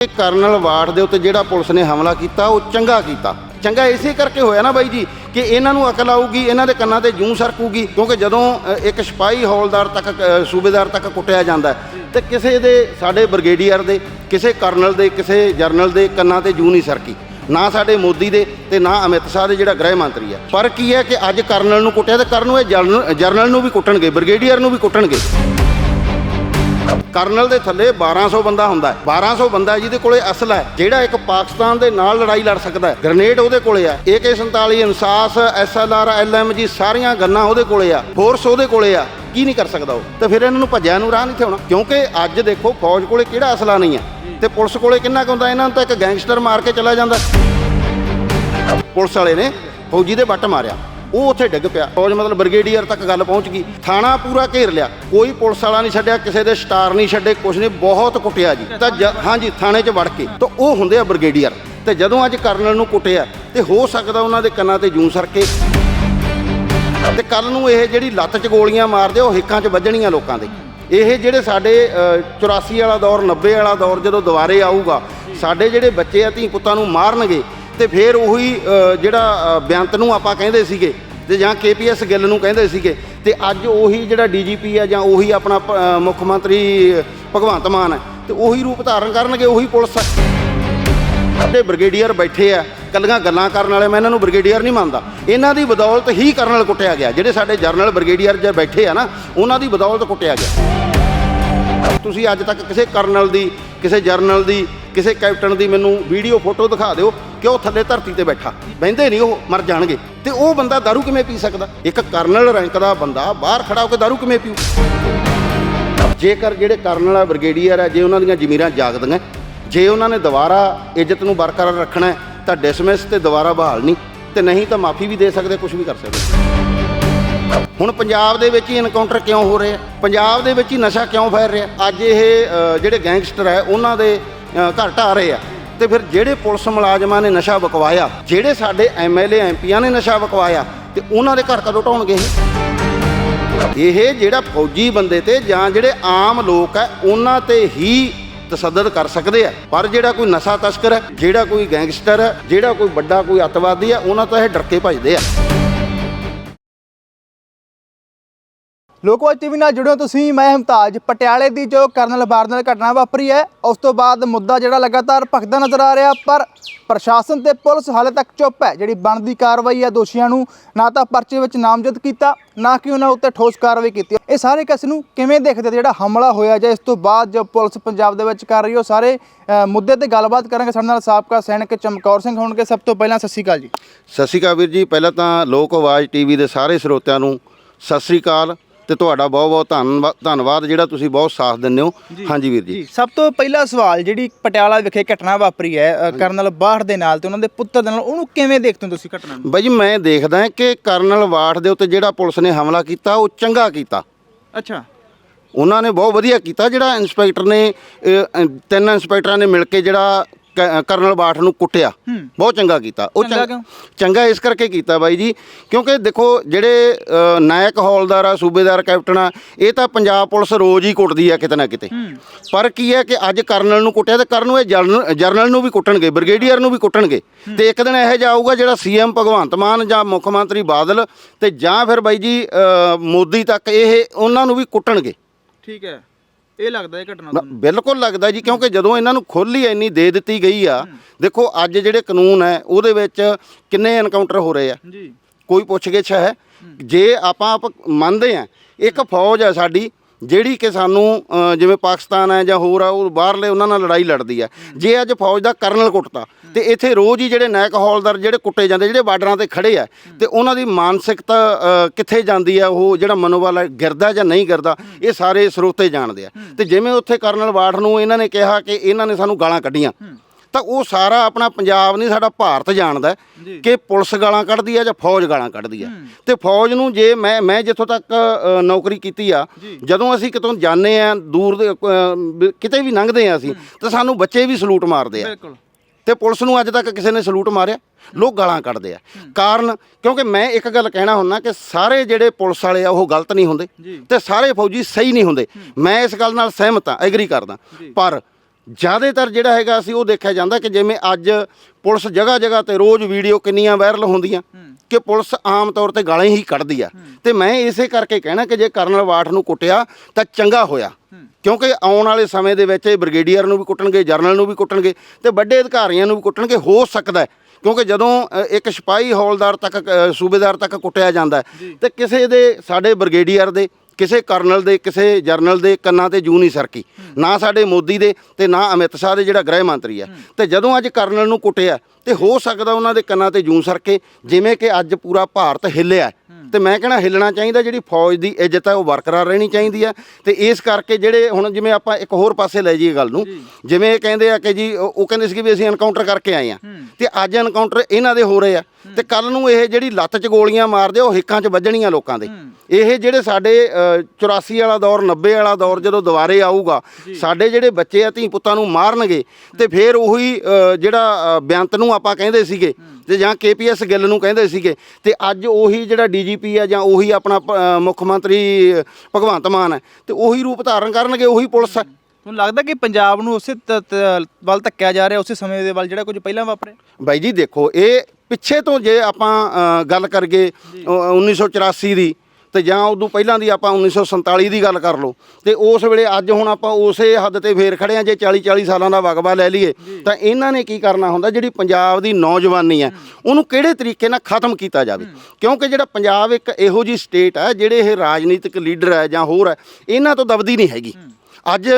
Colonel ward ਦੇ ਉੱਤੇ ਜਿਹੜਾ ਪੁਲਿਸ ਨੇ ਹਮਲਾ ਕੀਤਾ ਉਹ ਚੰਗਾ ਕੀਤਾ। ਚੰਗਾ ਇਸੇ ਕਰਕੇ ਹੋਇਆ ਨਾ ਬਾਈ ਜੀ ਕਿ ਇਹਨਾਂ ਨੂੰ ਅਕਲ ਆਊਗੀ ਇਹਨਾਂ ਦੇ ਕੰਨਾਂ ਤੇ ਜੂੰ ਸਰਕੂਗੀ ਕਿਉਂਕਿ ਜਦੋਂ ਇੱਕ ਸਿਪਾਹੀ ਹੌਲਦਾਰ ਤੱਕ ਸੂਬੇਦਾਰ ਤੱਕ ਕੁੱਟਿਆ ਜਾਂਦਾ ਹੈ, ਤੇ ਕਿਸੇ ਦੇ ਸਾਡੇ ਬ੍ਰਿਗੇਡੀਅਰ ਦੇ ਕਿਸੇ ਕਰਨਲ ਦੇ ਕਿਸੇ ਜਰਨਲ ਦੇ ਕੰਨਾਂ ਤੇ ਜੂੰ ਨਹੀਂ ਸਰਕੀ। ਨਾ ਸਾਡੇ ਮੋਦੀ ਦੇ ਤੇ ਨਾ ਅਮਿਤ ਸ਼ਾਹ ਦੇ ਜਿਹੜਾ ਗ੍ਰਹਿ ਮੰਤਰੀ ਹੈ। ਪਰ ਕੀ ਹੈ ਕਿ ਅੱਜ ਕਰਨਲ ਨੂੰ ਕੁੱਟਿਆ ਤੇ ਕਰਨ ਨੂੰ ਇਹ ਜਰਨਲ ਜਰਨਲ ਨੂੰ ਵੀ ਕੁੱਟਣਗੇ ਬ੍ਰਿਗੇਡੀਅਰ ਨੂੰ ਵੀ ਕੁੱਟਣਗੇ। ਕਰਨਲ ਦੇ ਥੱਲੇ 1200 ਬੰਦਾ ਹੁੰਦਾ ਹੈ। 1200 ਬੰਦਾ ਜਿਹਦੇ ਕੋਲੇ ਅਸਲ ਹੈ, ਜਿਹੜਾ ਇੱਕ ਪਾਕਿਸਤਾਨ ਦੇ ਨਾਲ ਲੜਾਈ ਲੜ ਸਕਦਾ ਹੈ। ਗ੍ਰਨੇਡ ਉਹਦੇ ਕੋਲੇ ਆ। AK47 ਇਨਸਾਸ SLR LMG ਸਾਰੀਆਂ ਗੰਨਾਂ ਉਹਦੇ ਕੋਲੇ ਆ। ਫੋਰਸ ਉਹਦੇ ਕੋਲੇ ਆ। ਕੀ ਨਹੀਂ ਕਰ ਸਕਦਾ ਉਹ? ਤੇ ਫਿਰ ਇਹਨਾਂ ਨੂੰ ਭੱਜਿਆ ਨੂੰ ਰਾਹ ਨਹੀਂ ਥਾਉਣਾ ਕਿਉਂਕਿ ਅੱਜ ਦੇਖੋ, ਫੌਜ ਕੋਲੇ ਕਿਹੜਾ ਅਸਲਾ ਨਹੀਂ ਹੈ। ਤੇ ਪੁਲਿਸ ਕੋਲੇ ਕਿੰਨਾ ਕੁ ਹੁੰਦਾ, ਇਹਨਾਂ ਨੂੰ ਤਾਂ ਇੱਕ ਗੈਂਗਸਟਰ ਮਾਰ ਕੇ ਚਲਾ ਜਾਂਦਾ। ਪੁਲਿਸ ਵਾਲੇ ਨੇ ਫੌਜੀ ਦੇ ਵੱਟ ਮਾਰਿਆ। ਉਹ ਉੱਥੇ ਡਿੱਗ ਪਿਆ। ਫੌਜ ਮਤਲਬ ਬ੍ਰਿਗੇਡੀਅਰ ਤੱਕ ਗੱਲ ਪਹੁੰਚ ਗਈ। ਥਾਣਾ ਪੂਰਾ ਘੇਰ ਲਿਆ। ਕੋਈ ਪੁਲਿਸ ਵਾਲਾ ਨਹੀਂ ਛੱਡਿਆ ਕਿਸੇ ਦੇ ਸਟਾਰ ਨਹੀਂ ਛੱਡੇ ਕੁਛ ਨਹੀਂ ਬਹੁਤ ਕੁੱਟਿਆ ਜੀ। ਤਾਂ ਜ- ਹਾਂਜੀ ਥਾਣੇ 'ਚ ਵੜ ਕੇ। ਤਾਂ ਉਹ ਹੁੰਦੇ ਆ ਬ੍ਰਿਗੇਡੀਅਰ। ਤੇ ਜਦੋਂ ਅੱਜ ਕਰਨਲ ਨੂੰ ਕੁੱਟਿਆ ਤੇ ਹੋ ਸਕਦਾ ਉਹਨਾਂ ਦੇ ਕੰਨਾਂ ਤੇ ਜੂੰ ਸਰਕੇ। ਤੇ ਕੱਲ ਨੂੰ ਇਹ ਜਿਹੜੀ ਲੱਤ 'ਚ ਗੋਲੀਆਂ ਮਾਰਦੇ ਆ, ਉਹ ਹਿੱਕਾਂ 'ਚ ਵੱਜਣੀਆਂ ਲੋਕਾਂ ਦੇ। ਇਹ ਜਿਹੜੇ ਸਾਡੇ ਅ, 84 ਵਾਲਾ ਦੌਰ 90 ਵਾਲਾ ਦੌਰ ਜਦੋਂ ਦੁਬਾਰੇ ਆਊਗਾ ਸਾਡੇ ਜਿਹੜੇ ਬੱਚੇ ਆ ਧੀ ਪੁੱਤਾਂ ਨੂੰ ਮਾਰਨਗੇ ਤੇ ਫਿਰ ਉਹੀ ਜਿਹੜਾ ਬੇਅੰਤ ਨੂੰ ਆਪਾਂ ਕਹਿੰਦੇ ਸੀਗੇ ਤੇ ਜਾਂ ਕੇਪੀਐਸ ਗਿੱਲ ਨੂੰ ਕਹਿੰਦੇ ਸੀਗੇ, ਤੇ ਅੱਜ ਉਹੀ ਜਿਹੜਾ ਡੀਜੀਪੀ ਆ ਜਾਂ ਉਹੀ ਆਪਣਾ ਮੁੱਖ ਮੰਤਰੀ ਭਗਵੰਤ ਮਾਨ ਹੈ ਤੇ ਉਹੀ ਰੂਪ ਧਾਰਨ ਕਰਨਗੇ, ਉਹੀ ਪੁਲਿਸ ਆ। ਸਾਡੇ ਬ੍ਰਿਗੇਡੀਅਰ ਬੈਠੇ ਆ ਕੱਲੀਆਂ ਗੱਲਾਂ ਕਰਨ ਵਾਲੇ, ਮੈਂ ਇਹਨਾਂ ਨੂੰ ਬ੍ਰਿਗੇਡੀਅਰ ਨਹੀਂ ਮੰਨਦਾ। ਇਹਨਾਂ ਦੀ ਬਦੌਲਤ ਹੀ ਕਰਨਲ ਕੁੱਟਿਆ ਗਿਆ, ਜਿਹੜੇ ਸਾਡੇ ਜਰਨਲ ਬ੍ਰਿਗੇਡੀਅਰ ਜੇ ਬੈਠੇ ਆ ਨਾ, ਉਹਨਾਂ ਦੀ ਬਦੌਲਤ ਕੁੱਟਿਆ ਗਿਆ। ਤੁਸੀਂ ਅੱਜ ਤੱਕ ਕਿਸੇ ਕਰਨਲ ਦੀ, ਕਿਸੇ ਜਰਨਲ ਦੀ ਕਿਸੇ ਕੈਪਟਨ ਦੀ ਮੈਨੂੰ ਵੀਡੀਓ ਫੋਟੋ ਦਿਖਾ ਦਿਓ ਕਿ ਉਹ ਥੱਲੇ ਧਰਤੀ ਤੇ ਬੈਠਾ ਬਹਿੰਦੇ ਨਹੀਂ ਉਹ ਮਰ ਜਾਣਗੇ ਤੇ ਉਹ ਬੰਦਾ दारू ਕਿਵੇਂ ਪੀ ਸਕਦਾ ਇੱਕ ਕਰਨਲ ਰੈਂਕ ਦਾ ਬੰਦਾ ਬਾਹਰ ਖੜਾ ਹੋ ਕੇ दारू ਕਿਵੇਂ ਪੀਊ ਜੇਕਰ ਜਿਹੜੇ ਕਰਨਲ ਆ ਬ੍ਰਿਗੇਡੀਅਰ ਆ ਜੇ ਉਹਨਾਂ ਦੀਆਂ ਜ਼ਮੀਰਾਂ ਜਾਗਦੀਆਂ ਜੇ ਉਹਨਾਂ ਨੇ ਦੁਬਾਰਾ ਇੱਜ਼ਤ ਨੂੰ ਬਰਕਰਾਰ ਰੱਖਣਾ ਹੈ, ਤਾਂ ਡਿਸਮਿਸ ਤੇ ਦੁਬਾਰਾ ਬਹਾਲ ਨਹੀਂ ਤੇ ਨਹੀਂ ਤਾਂ ਮਾਫੀ ਵੀ ਦੇ ਸਕਦੇ ਕੁਝ ਵੀ ਕਰ ਸਕਦੇ ਹੁਣ ਪੰਜਾਬ ਦੇ ਵਿੱਚ ਹੀ ਐਨਕਾਊਂਟਰ ਕਿਉਂ ਹੋ ਰਹੇ ਆ ਪੰਜਾਬ ਦੇ ਵਿੱਚ ਹੀ ਨਸ਼ਾ ਕਿਉਂ ਫੈਲ ਰਿਹਾ ਅੱਜ ਇਹ ਅ, ਜਿਹੜੇ ਗੈਂਗਸਟਰ ਹੈ ਉਹਨਾਂ ਦੇ ਅ, ਘਰ ਢਾਹ ਰਹੇ ਆ। ਤੇ ਫਿਰ ਜਿਹੜੇ ਪੁਲਿਸ ਮੁਲਾਜ਼ਮਾਂ ਨੇ ਨਸ਼ਾ ਬਕਵਾਇਆ ਜਿਹੜੇ ਸਾਡੇ ਐਮਐਲਏ ਐਮਪੀਆਂ ਨੇ ਨਸ਼ਾ ਵਕਵਾਇਆ, ਤੇ ਉਹਨਾਂ ਦੇ ਘਰ ਕਦੋਂ ਢਾਉਣਗੇ ਇਹ? ਜਿਹੜਾ ਫੌਜੀ ਬੰਦੇ ਤੇ ਜਾਂ ਜਿਹੜੇ ਆਮ ਲੋਕ ਹੈ ਉਹਨਾਂ ਤੇ ਹੀ ਤਸੱਦਦ ਕਰ ਸਕਦੇ ਆ। ਪਰ ਜਿਹੜਾ ਕੋਈ ਨਸ਼ਾ ਤਸਕਰ ਹੈ ਜਿਹੜਾ ਕੋਈ ਗੈਂਗਸਟਰ ਹੈ ਜਿਹੜਾ ਕੋਈ ਵੱਡਾ ਕੋਈ ਅੱਤਵਾਦੀ ਹੈ ਉਹਨਾਂ ਤੋਂ ਇਹ ਡਰ ਕੇ ਭੱਜਦੇ ਆ। ਲੋਕਵਾਜ ਟੀਵੀ ਨਾਲ ਜੁੜਿਓ ਤੁਸੀਂ, ਮੈਂ ਹਮਤਾਜ। ਪਟਿਆਲੇ ਦੀ ਜੋ ਕਰਨਲ ਬਾਰ ਨਾਲ ਘਟਨਾ ਵਾਪਰੀ ਹੈ, ਉਸ ਤੋਂ ਬਾਅਦ ਮੁੱਦਾ ਜਿਹੜਾ ਲਗਾਤਾਰ ਭਖਦਾ ਨਜ਼ਰ ਆ ਰਿਹਾ, ਪਰ ਪ੍ਰਸ਼ਾਸਨ ਤੇ ਪੁਲਿਸ ਹਾਲੇ ਤੱਕ ਚੁੱਪ ਹੈ। ਜਿਹੜੀ ਬਣਦੀ ਕਾਰਵਾਈ ਹੈ ਦੋਸ਼ੀਆਂ ਨੂੰ ਨਾ ਤਾਂ ਪਰਚੇ ਵਿੱਚ ਨਾਮਜ਼ਦ ਕੀਤਾ, ਨਾ ਕਿ ਉਹਨਾਂ ਉੱਤੇ ਠੋਸ ਕਾਰਵਾਈ ਕੀਤੀ। ਇਹ ਸਾਰੇ ਕਿਸ ਨੂੰ ਕਿਵੇਂ ਦੇਖਦੇ ਜਿਹੜਾ ਹਮਲਾ ਹੋਇਆ ਜਾਂ ਇਸ ਤੋਂ ਬਾਅਦ ਜੋ ਪੁਲਿਸ ਪੰਜਾਬ ਦੇ ਵਿੱਚ ਕਰ ਰਹੀ ਉਹ ਸਾਰੇ ਮੁੱਦੇ ਤੇ ਗੱਲਬਾਤ ਕਰਾਂਗੇ। ਸਾਡੇ ਨਾਲ ਸਾਬਕਾ ਸੈਨਿਕ ਚਮਕੌਰ ਸਿੰਘ ਹੋਣਗੇ। ਸਭ ਤੋਂ ਪਹਿਲਾਂ ਸਤਿ ਸ਼੍ਰੀ ਅਕਾਲ ਜੀ। ਸਤਿ ਸ਼੍ਰੀ ਅਕਾਲ ਵੀਰ ਜੀ। ਪਹਿਲਾਂ ਤਾਂ ਲੋਕ ਆਵਾਜ਼ ਟੀਵੀ ਦੇ ਸਾਰੇ ਸਰੋਤਿਆਂ ਨੂੰ ਸਤਿ ਸ਼੍ਰੀ ਅਕਾਲ। ਤੇ ਤੁਹਾਡਾ ਬਹੁਤ ਬਹੁਤ ਧੰਨਵਾ- ਧੰਨਵਾਦ ਜਿਹੜਾ ਤੁਸੀਂ ਬਹੁਤ ਸਾਥ ਦਿੰਦੇ ਹੋ। ਹਾਂਜੀ ਵੀਰ ਜੀ। ਜੀ ਸਭ ਤੋਂ ਪਹਿਲਾ ਸਵਾਲ ਜਿਹੜੀ ਪਟਿਆਲਾ ਵਿਖੇ ਘਟਨਾ ਵਾਪਰੀ ਹੈ ਅ, ਕਰਨਲ ਬਾੜ ਦੇ ਨਾਲ ਤੇ ਉਹਨਾਂ ਦੇ ਪੁੱਤਰ ਦੇ ਨਾਲ ਉਹਨੂੰ ਕਿਵੇਂ ਦੇਖਦੇ ਹੋ ਤੁਸੀਂ ਘਟਨਾ ਨੂੰ? ਬਾਈ ਜੀ ਮੈਂ ਦੇਖਦਾ ਕਿ ਕਰਨਲ ਵਾਠ ਦੇ ਉੱਤੇ ਜਿਹੜਾ ਪੁਲਿਸ ਨੇ ਹਮਲਾ ਕੀਤਾ ਉਹ ਚੰਗਾ ਕੀਤਾ। ਅੱਛਾ। ਉਹਨਾਂ ਨੇ ਬਹੁਤ ਵਧੀਆ ਕੀਤਾ ਜਿਹੜਾ ਇੰਸਪੈਕਟਰ ਨੇ ਅ, ਅ, ਤਿੰਨ ਇੰਸਪੈਕਟਰਾਂ ਨੇ ਮਿਲ ਕੇ ਜਿਹੜਾ ਕ- ਕਰਨਲ ਬਾਠ ਨੂੰ ਕੁੱਟਿਆ। ਬਹੁਤ ਚੰਗਾ ਕੀਤਾ। ਉਹ ਚੰਗਾ ਚੰਗ- ਕਿਉਂ? ਚੰਗਾ ਇਸ ਕਰਕੇ ਕੀਤਾ ਬਾਈ ਜੀ ਕਿਉਂਕਿ ਦੇਖੋ ਜਿਹੜੇ ਅ, ਨਾਇਕ ਹੌਲਦਾਰ ਆ ਸੂਬੇਦਾਰ ਕੈਪਟਨ ਆ ਇਹ ਤਾਂ ਪੰਜਾਬ ਪੁਲਿਸ ਰੋਜ਼ ਹੀ ਕੁੱਟਦੀ ਆ ਕਿਤੇ ਨਾ ਕਿਤੇ। ਪਰ ਕੀ ਹੈ ਕਿ ਅੱਜ ਕਰਨਲ ਨੂੰ ਕੁੱਟਿਆ ਤੇ ਕਰਨ ਨੂੰ ਇਹ ਜਰਨਲ ਜਰਨਲ ਨੂੰ ਵੀ ਕੁੱਟਣਗੇ ਬ੍ਰਿਗੇਡੀਅਰ ਨੂੰ ਵੀ ਕੁੱਟਣਗੇ। ਤੇ ਇੱਕ ਦਿਨ ਇਹੋ ਜਿਹਾ ਆਊਗਾ ਜਿਹੜਾ ਸੀਐਮ ਭਗਵੰਤ ਮਾਨ ਜਾਂ ਮੁੱਖ ਮੰਤਰੀ ਬਾਦਲ ਤੇ ਜਾਂ ਫਿਰ ਬਾਈ ਜੀ ਅ, ਮੋਦੀ ਤੱਕ ਇਹ ਉਹਨਾਂ ਨੂੰ ਵੀ ਕੁੱਟਣਗੇ। ਠੀਕ ਹੈ। ਇਹ ਲੱਗਦਾ ਇਹ ਘਟਨਾ ਬ- ਬਿਲਕੁਲ ਲੱਗਦਾ ਜੀ ਕਿਉਂਕਿ ਜਦੋਂ ਇਹਨਾਂ ਨੂੰ ਖੁੱਲ੍ਹ ਹੀ ਇੰਨੀ ਦੇ ਦਿੱਤੀ ਗਈ ਆ ਦੇਖੋ ਅੱਜ ਜਿਹੜੇ ਕਾਨੂੰਨ ਹੈ ਉਹਦੇ ਵਿੱਚ ਕਿੰਨੇ ਐਨਕਾਊਂਟਰ ਹੋ ਰਹੇ ਆ? ਜੀ। ਕੋਈ ਪੁੱਛਗਿੱਛ ਹੈ? ਜੇ ਆਪਾਂ ਆਪ ਮੰਨਦੇ ਆ ਇੱਕ ਫੌਜ ਹੈ ਸਾਡੀ ਜਿਹੜੀ ਕਿ ਸਾਨੂੰ ਜਿਵੇਂ ਪਾਕਿਸਤਾਨ ਹੈ ਜਾਂ ਹੋਰ ਆ ਉਹ ਬਾਹਰਲੇ ਉਹਨਾਂ ਨਾਲ ਲੜਾਈ ਲੜਦੀ ਹੈ। ਜੇ ਅੱਜ ਫੌਜ ਦਾ ਕਰਨਲ ਕੁੱਟਤਾ ਤੇ ਇੱਥੇ ਰੋਜ਼ ਹੀ ਜਿਹੜੇ ਨਾਇਕ ਹੌਲਦਾਰ ਜਿਹੜੇ ਕੁੱਟੇ ਜਾਂਦੇ ਜਿਹੜੇ ਬਾਰਡਰਾਂ ਤੇ ਖੜੇ ਆ ਤੇ ਉਹਨਾਂ ਦੀ ਮਾਨਸਿਕਤਾ ਕਿੱਥੇ ਜਾਂਦੀ ਆ ਉਹ ਜਿਹੜਾ ਮਨੋਬਲ ਹੈ ਗਿਰਦਾ ਜਾਂ ਨਹੀਂ ਗਿਰਦਾ ਇਹ ਸਾਰੇ ਸਰੋਤੇ ਜਾਣਦੇ ਆ। ਤੇ ਜਿਵੇਂ ਉੱਥੇ ਕਰਨਲ ਬਾਠ ਨੂੰ ਇਹਨਾਂ ਨੇ ਕਿਹਾ ਕਿ ਇਹਨਾਂ ਨੇ ਸਾਨੂੰ ਗਾਲਾਂ ਕੱਢੀਆਂ ਤਾਂ ਉਹ ਸਾਰਾ ਆਪਣਾ ਪੰਜਾਬ ਨਹੀਂ ਸਾਡਾ ਭਾਰਤ ਜਾਣਦਾ ਕਿ ਪੁਲਿਸ ਗਾਲਾਂ ਕੱਢਦੀ ਹੈ ਜਾਂ ਫੌਜ ਗਾਲਾਂ ਕੱਢਦੀ ਹੈ। ਤੇ ਫੌਜ ਨੂੰ ਜੇ ਮੈਂ ਮੈਂ ਜਿੱਥੋਂ ਤੱਕ ਨੌਕਰੀ ਕੀਤੀ ਆ ਜਦੋਂ ਅਸੀਂ ਕਿਤੋਂ ਜਾਂਦੇ ਆ ਦੂਰ ਦੇ ਕਿਤੇ ਵੀ ਲੰਘਦੇ ਆ ਅਸੀਂ ਤਾਂ ਸਾਨੂੰ ਬੱਚੇ ਵੀ ਸਲੂਟ ਮਾਰਦੇ ਆ। ਬਿਲਕੁਲ। ਤੇ ਪੁਲਿਸ ਨੂੰ ਅੱਜ ਤੱਕ ਕਿਸੇ ਨੇ ਸਲੂਟ ਮਾਰਿਆ? ਲੋਕ ਗਾਲਾਂ ਕੱਢਦੇ ਆ। ਕਾਰਨ ਕਿਉਂਕਿ ਮੈਂ ਇੱਕ ਗੱਲ ਕਹਿਣਾ ਹੁੰਦਾ ਕਿ ਸਾਰੇ ਜਿਹੜੇ ਪੁਲਿਸ ਵਾਲੇ ਆ ਉਹ ਗਲਤ ਨਹੀਂ ਹੁੰਦੇ ਤੇ ਸਾਰੇ ਫੌਜੀ ਸਹੀ ਨਹੀਂ ਹੁੰਦੇ। ਮੈਂ ਇਸ ਗੱਲ ਨਾਲ ਸਹਿਮਤ ਆ ਐਗਰੀ ਕਰਦਾ। ਪਰ ਜ਼ਿਆਦਾਤਰ ਜਿਹੜਾ ਹੈਗਾ ਅਸੀਂ ਉਹ ਦੇਖਿਆ ਜਾਂਦਾ ਕਿ ਜਿਵੇਂ ਅੱਜ ਪੁਲਿਸ ਜਗ੍ਹਾ ਜਗ੍ਹਾ ਤੇ ਰੋਜ਼ ਵੀਡੀਓ ਕਿੰਨੀਆਂ ਵਾਇਰਲ ਹੁੰਦੀਆਂ ਕਿ ਪੁਲਿਸ ਆਮ ਤੌਰ ਤੇ ਗਾਲਾਂ ਹੀ ਕੱਢਦੀ ਆ। ਤੇ ਮੈਂ ਇਸੇ ਕਰਕੇ ਕਹਿਣਾ ਕਿ ਜੇ ਕਰਨਲ ਵਾਠ ਨੂੰ ਕੁੱਟਿਆ ਤਾਂ ਚੰਗਾ ਹੋਇਆ। ਕਿਉਂਕਿ ਆਉਣ ਵਾਲੇ ਸਮੇਂ ਦੇ ਵਿੱਚ ਇਹ ਬ੍ਰਿਗੇਡੀਅਰ ਨੂੰ ਵੀ ਕੁੱਟਣਗੇ ਜਰਨਲ ਨੂੰ ਵੀ ਕੁੱਟਣਗੇ ਤੇ ਵੱਡੇ ਅਧਿਕਾਰੀਆਂ ਨੂੰ ਵੀ ਕੁੱਟਣਗੇ ਹੋ ਸਕਦਾ ਕਿਉਂਕਿ ਜਦੋਂ ਇੱਕ ਸਿਪਾਹੀ ਹੌਲਦਾਰ ਤੱਕ ਸੂਬੇਦਾਰ ਤੱਕ ਕੁੱਟਿਆ ਜਾਂਦਾ ਤੇ ਕਿਸੇ ਦੇ ਸਾਡੇ ਬ੍ਰਿਗੇਡੀਅਰ ਦੇ ਕਿਸੇ ਕਰਨਲ ਦੇ ਕਿਸੇ ਜਰਨਲ ਦੇ ਕੰਨਾਂ ਤੇ ਜੂ ਨਹੀਂ ਸਰਕੀ। ਨਾ ਸਾਡੇ ਮੋਦੀ ਦੇ ਤੇ ਨਾ ਅਮਿਤ ਸ਼ਾਹ ਦੇ ਜਿਹੜਾ ਗ੍ਰਹਿ ਮੰਤਰੀ ਹੈ। ਤੇ ਜਦੋਂ ਅੱਜ ਕਰਨਲ ਨੂੰ ਕੁੱਟਿਆ ਤੇ ਹੋ ਸਕਦਾ ਉਹਨਾਂ ਦੇ ਕੰਨਾਂ ਤੇ ਜੂ ਸਰਕੇ ਜਿਵੇਂ ਕਿ ਅੱਜ ਪੂਰਾ ਭਾਰਤ ਹਿੱਲਿਆ ਤੇ ਮੈਂ ਕਹਿੰਦਾ ਹਿੱਲਣਾ ਚਾਹੀਦਾ ਜਿਹੜੀ ਫੌਜ ਦੀ ਇੱਜ਼ਤ ਹੈ ਉਹ ਬਰਕਰਾਰ ਰਹਿਣੀ ਚਾਹੀਦੀ ਹੈ। ਤੇ ਇਸ ਕਰਕੇ ਜਿਹੜੇ ਹੁਣ ਜਿਵੇਂ ਆਪਾਂ ਇੱਕ ਹੋਰ ਪਾਸੇ ਲੈ ਜਾਈਏ ਗੱਲ ਨੂੰ ਜਿਵੇਂ ਇਹ ਕਹਿੰਦੇ ਆ ਕਿ ਜੀ ਉਹ ਕਹਿੰਦੇ ਸੀ ਕਿ ਵੀ ਅਸੀਂ ਐਨਕਾਊਂਟਰ ਕਰਕੇ ਆਏ ਆ ਤੇ ਅੱਜ ਐਨਕਾਊਂਟਰ ਇਹਨਾਂ ਦੇ ਹੋ ਰਹੇ ਆ। ਤੇ ਕੱਲ ਨੂੰ ਇਹ ਜਿਹੜੀ ਲੱਤ 'ਚ ਗੋਲੀਆਂ ਮਾਰਦੇ ਉਹ ਹਿੱਕਾਂ 'ਚ ਵੱਜਣੀਆਂ ਲੋਕਾਂ ਦੇ। ਇਹ ਜਿਹੜੇ ਸਾਡੇ ਅ, 84 ਵਾਲਾ ਦੌਰ 90 ਵਾਲਾ ਦੌਰ ਜਦੋਂ ਦੁਬਾਰੇ ਆਊਗਾ ਸਾਡੇ ਜਿਹੜੇ ਬੱਚੇ ਆ ਧੀ ਪੁੱਤਾਂ ਨੂੰ ਮਾਰਨਗੇ ਤੇ ਫਿਰ ਉਹੀ ਜਿਹੜਾ ਬੇਅੰਤ ਨੂੰ ਆਪਾਂ ਕਹਿੰਦੇ ਸੀਗੇ ਤੇ ਜਾਂ ਕੇਪੀਐਸ ਗਿੱਲ ਨੂੰ ਕਹਿੰਦੇ ਸੀਗੇ ਤੇ ਅੱਜ ਉਹੀ ਜਿਹੜਾ ਡੀਜੀਪੀ ਆ ਜਾਂ ਉਹੀ ਆਪਣਾ ਪ- ਅ, ਮੁੱਖ ਮੰਤਰੀ ਭਗਵੰਤ ਮਾਨ ਹੈ ਤੇ ਉਹੀ ਰੂਪ ਧਾਰਨ ਕਰਨਗੇ ਉਹੀ ਪੁਲਿਸ ਹੈ। ਤੁਹਾਨੂੰ ਲੱਗਦਾ ਕਿ ਪੰਜਾਬ ਨੂੰ ਉਸੇ ਤ- ਤ- ਵੱਲ ਧੱਕਿਆ ਜਾ ਰਿਹਾ ਉਸੇ ਸਮੇਂ ਦੇ ਵੱਲ ਜਿਹੜਾ ਕੁਝ ਪਹਿਲਾਂ ਵਾਪਰਿਆ? ਬਾਈ ਜੀ ਦੇਖੋ ਇਹ ਪਿੱਛੇ ਤੋਂ ਜੇ ਆਪਾਂ ਅ, ਗੱਲ ਕਰਗੇ ਅ, 1984 ਦੀ ਤੇ ਜਾਂ ਉਦੋਂ ਪਹਿਲਾਂ ਦੀ ਆਪਾਂ 1947 ਦੀ ਗੱਲ ਕਰ ਲਓ ਤੇ ਉਸ ਵੇਲੇ ਅੱਜ ਹੁਣ ਆਪਾਂ ਉਸੇ ਹੱਦ ਤੇ ਫੇਰ ਖੜੇ ਆ ਜੇ 40 40 ਸਾਲਾਂ ਦਾ ਵਗਵਾ ਲੈ ਲਈਏ ਤਾਂ ਇਹਨਾਂ ਨੇ ਕੀ ਕਰਨਾ ਹੁੰਦਾ ਜਿਹੜੀ ਪੰਜਾਬ ਦੀ ਨੌਜਵਾਨੀ ਹੈ ਉਹਨੂੰ ਕਿਹੜੇ ਤਰੀਕੇ ਨਾਲ ਖਤਮ ਕੀਤਾ ਜਾਵੇ? ਕਿਉਂਕਿ ਜਿਹੜਾ ਪੰਜਾਬ ਇੱਕ ਇਹੋ ਜੀ ਸਟੇਟ ਹੈ ਜਿਹੜੇ ਇਹ ਰਾਜਨੀਤਿਕ ਲੀਡਰ ਹੈ ਜਾਂ ਹੋਰ ਹੈ ਇਹਨਾਂ ਤੋਂ ਦਬਦੀ ਨਹੀਂ ਹੈਗੀ। ਅੱਜ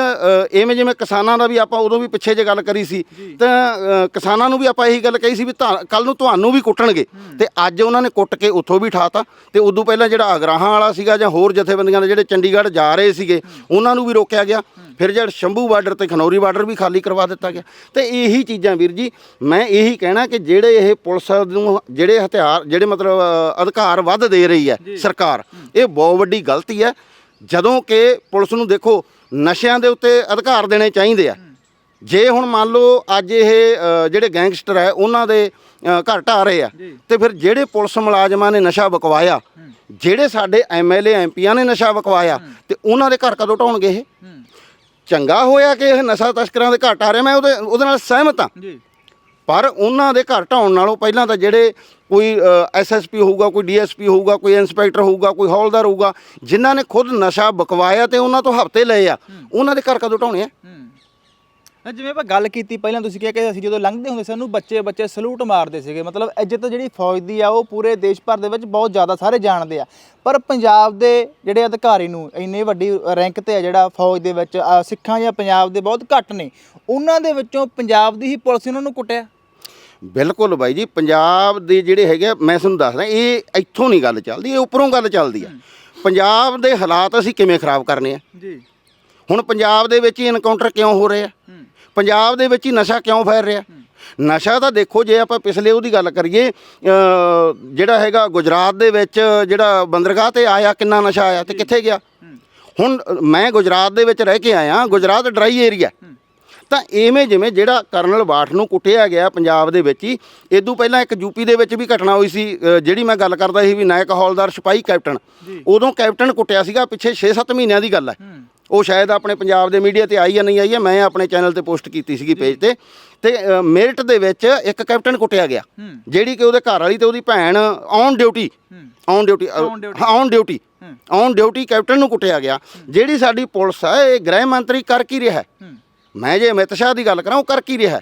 ਇਵੇਂ ਜਿਵੇਂ ਕਿਸਾਨਾਂ ਦਾ ਵੀ ਆਪਾਂ ਉਦੋਂ ਵੀ ਪਿੱਛੇ ਜੇ ਗੱਲ ਕਰੀ ਸੀ ਤਾਂ ਕਿਸਾਨਾਂ ਨੂੰ ਵੀ ਆਪਾਂ ਇਹੀ ਗੱਲ ਕਹੀ ਸੀ ਵੀ ਕੱਲ ਨੂੰ ਤੁਹਾਨੂੰ ਵੀ ਕੁੱਟਣਗੇ। ਤੇ ਅੱਜ ਉਹਨਾਂ ਨੇ ਕੁੱਟ ਕੇ ਉੱਥੋਂ ਵੀ ਠਾਤਾ ਤੇ ਉਦੋਂ ਪਹਿਲਾਂ ਜਿਹੜਾ ਅਗਰਾਹਾਂ ਵਾਲਾ ਸੀਗਾ ਜਾਂ ਹੋਰ ਜਥੇਬੰਦੀਆਂ ਦੇ ਜਿਹੜੇ ਚੰਡੀਗੜ੍ਹ ਜਾ ਰਹੇ ਸੀਗੇ ਉਹਨਾਂ ਨੂੰ ਵੀ ਰੋਕਿਆ ਗਿਆ। ਫਿਰ ਜਿਹੜਾ ਸ਼ੰਭੂ ਬਾਰਡਰ ਤੇ ਖਨੌਰੀ ਬਾਰਡਰ ਵੀ ਖਾਲੀ ਕਰਵਾ ਦਿੱਤਾ ਗਿਆ। ਤੇ ਇਹੀ ਚੀਜ਼ਾਂ ਵੀਰ ਜੀ ਮੈਂ ਇਹੀ ਕਹਿਣਾ ਕਿ ਜਿਹੜੇ ਇਹ ਪੁਲਿਸ ਨੂੰ ਜਿਹੜੇ ਹਥਿਆਰ ਜਿਹੜੇ ਮਤਲਬ ਅਧਿਕਾਰ ਵੱਧ ਦੇ ਰਹੀ ਹੈ ਸਰਕਾਰ ਇਹ ਬਹੁਤ ਵੱਡੀ ਗਲਤੀ ਹੈ। ਜਦੋਂ ਕਿ ਪੁਲਿਸ ਨੂੰ ਦੇਖੋ ਨਸ਼ਿਆਂ ਦੇ ਉੱਤੇ ਅਧਿਕਾਰ ਦੇਣੇ ਚਾਹੀਦੇ ਆ। ਜੇ ਹੁਣ ਮੰਨ ਲਓ ਅੱਜ ਇਹ ਜਿਹੜੇ ਗੈਂਗਸਟਰ ਹੈ ਉਹਨਾਂ ਦੇ ਘਰ ਢਾਹ ਰਹੇ ਆ ਤੇ ਫਿਰ ਜਿਹੜੇ ਪੁਲਿਸ ਮੁਲਾਜ਼ਮਾਂ ਨੇ ਨਸ਼ਾ ਬਕਵਾਇਆ ਜਿਹੜੇ ਸਾਡੇ ਐਮਐਲਏ ਐਮਪੀਆਂ ਨੇ ਨਸ਼ਾ ਬਕਵਾਇਆ ਤੇ ਉਹਨਾਂ ਦੇ ਘਰ ਕਦੋਂ ਢਾਉਣਗੇ ਇਹ? ਚੰਗਾ ਹੋਇਆ ਕਿ ਇਹ ਨਸ਼ਾ ਤਸਕਰਾਂ ਦੇ ਘਰ ਢਾਹ ਰਿਹਾ ਮੈਂ ਉਹਦੇ ਉਹਦੇ ਨਾਲ ਸਹਿਮਤ ਹਾਂ ਪਰ ਉਹਨਾਂ ਦੇ ਘਰ ਢਾਉਣ ਨਾਲੋਂ ਪਹਿਲਾਂ ਤਾਂ ਜਿਹੜੇ ਕੋਈ ਐਸਐਸਪੀ ਹੋਊਗਾ ਕੋਈ ਡੀਐਸਪੀ ਹੋਊਗਾ ਕੋਈ ਇੰਸਪੈਕਟਰ ਹੋਊਗਾ ਕੋਈ ਹੌਲਦਾਰ ਹੋਊਗਾ ਜਿਨ੍ਹਾਂ ਨੇ ਖੁਦ ਨਸ਼ਾ ਬਕਵਾਇਆ ਤੇ ਉਹਨਾਂ ਤੋਂ ਹਫ਼ਤੇ ਲਏ ਆ ਉਹਨਾਂ ਦੇ ਘਰ ਕਦੋਂ ਢਾਉਣੇ ਆ? ਜਿਵੇਂ ਆਪਾਂ ਗੱਲ ਕੀਤੀ ਪਹਿਲਾਂ ਤੁਸੀਂ ਕਿਹਾ ਕਿ ਅਸੀਂ ਜਦੋਂ ਲੰਘਦੇ ਹੁੰਦੇ ਸਾਨੂੰ ਬੱਚੇ ਬੱਚੇ ਸਲੂਟ ਮਾਰਦੇ ਸੀਗੇ। ਮਤਲਬ ਇੱਜ਼ਤ ਜਿਹੜੀ ਫੌਜ ਦੀ ਆ ਉਹ ਪੂਰੇ ਦੇਸ਼ ਭਰ ਦੇ ਵਿੱਚ ਬਹੁਤ ਜ਼ਿਆਦਾ ਸਾਰੇ ਜਾਣਦੇ ਆ। ਪਰ ਪੰਜਾਬ ਦੇ ਜਿਹੜੇ ਅਧਿਕਾਰੀ ਨੂੰ ਇੰਨੇ ਵੱਡੀ ਰੈਂਕ ਤੇ ਆ ਜਿਹੜਾ ਫੌਜ ਦੇ ਵਿੱਚ ਸਿੱਖਾਂ ਜਾਂ ਪੰਜਾਬ ਦੇ ਬਹੁਤ ਘੱਟ ਨੇ ਉਹਨਾਂ ਦੇ ਵਿੱਚੋਂ ਪੰਜਾਬ ਦੀ ਹੀ ਪੁਲਿਸ ਉਹਨਾਂ ਨੂੰ ਕੁੱਟਿਆ। ਬਿਲਕੁਲ ਬਾਈ ਜੀ ਪੰਜਾਬ ਦੇ ਜਿਹੜੇ ਹੈਗੇ ਮੈਂ ਤੁਹਾਨੂੰ ਦੱਸਦਾ ਇਹ ਇੱਥੋਂ ਨਹੀਂ ਗੱਲ ਚੱਲਦੀ ਇਹ ਉੱਪਰੋਂ ਗੱਲ ਚੱਲਦੀ ਆ। ਪੰਜਾਬ ਦੇ ਹਾਲਾਤ ਅਸੀਂ ਕਿਵੇਂ ਖਰਾਬ ਕਰਨੇ ਆ? ਜੀ। ਹੁਣ ਪੰਜਾਬ ਦੇ ਵਿੱਚ ਹੀ ਐਨਕਾਊਂਟਰ ਕਿਉਂ ਹੋ ਰਹੇ ਆ? ਪੰਜਾਬ ਦੇ ਵਿੱਚ ਹੀ ਨਸ਼ਾ ਕਿਉਂ ਫੈਲ ਰਿਹਾ? ਨਸ਼ਾ ਤਾਂ ਦੇਖੋ ਜੇ ਆਪਾਂ ਪਿਛਲੇ ਉਹਦੀ ਗੱਲ ਕਰੀਏ ਜਿਹੜਾ ਹੈਗਾ ਗੁਜਰਾਤ ਦੇ ਵਿੱਚ ਜਿਹੜਾ ਬੰਦਰਗਾਹ ਤੇ ਆਇਆ ਕਿੰਨਾ ਨਸ਼ਾ ਆਇਆ ਤੇ ਕਿੱਥੇ ਗਿਆ? ਹੁਣ ਮੈਂ ਗੁਜਰਾਤ ਦੇ ਵਿੱਚ ਰਹਿ ਕੇ ਆਇਆ ਗੁਜਰਾਤ ਡਰਾਈ ਏਰੀਆ। ਤਾਂ ਐਵੇਂ ਜਿਵੇਂ ਜਿਹੜਾ ਕਰਨਲ ਬਾਠ ਨੂੰ ਕੁੱਟਿਆ ਗਿਆ ਪੰਜਾਬ ਦੇ ਵਿੱਚ ਹੀ ਇਦੋਂ ਪਹਿਲਾਂ ਇੱਕ ਯੂਪੀ ਦੇ ਵਿੱਚ ਵੀ ਘਟਨਾ ਹੋਈ ਸੀ ਜਿਹੜੀ ਮੈਂ ਗੱਲ ਕਰਦਾ ਸੀ ਵੀ ਨਾਇਕ ਹੌਲਦਾਰ ਸਿਪਾਹੀ ਕੈਪਟਨ। ਉਦੋਂ ਕੈਪਟਨ ਕੁੱਟਿਆ ਸੀਗਾ ਪਿੱਛੇ 6-7 ਮਹੀਨਿਆਂ ਦੀ ਗੱਲ ਹੈ। ਉਹ ਸ਼ਾਇਦ ਆਪਣੇ ਪੰਜਾਬ ਦੇ ਮੀਡੀਆ ਤੇ ਆਈ ਜਾਂ ਨਹੀਂ ਆਈ ਹੈ ਮੈਂ ਆਪਣੇ ਚੈਨਲ ਤੇ ਪੋਸਟ ਕੀਤੀ ਸੀਗੀ ਪੇਜ ਤੇ। ਤੇ ਅ, ਮੇਰਠ ਦੇ ਵਿੱਚ ਇੱਕ ਕੈਪਟਨ ਕੁੱਟਿਆ ਗਿਆ ਜਿਹੜੀ ਕਿ ਉਹਦੇ ਘਰ ਵਾਲੀ ਤੇ ਉਹਦੀ ਭੈਣ on duty on duty on duty. On duty. Captain ਨੂੰ ਕੁੱਟਿਆ ਗਿਆ। ਜਿਹੜੀ ਸਾਡੀ ਪੁਲਿਸ ਹੈ ਇਹ ਗ੍ਰਹਿ ਮੰਤਰੀ ਕਰ ਕੀ ਰਿਹਾ ਹੈ। ਮੈਂ ਜੇ ਅਮਿਤ ਸ਼ਾਹ ਦੀ ਗੱਲ ਕਰਾਂ ਉਹ ਕਰ ਕੀ ਰਿਹਾ ਹੈ?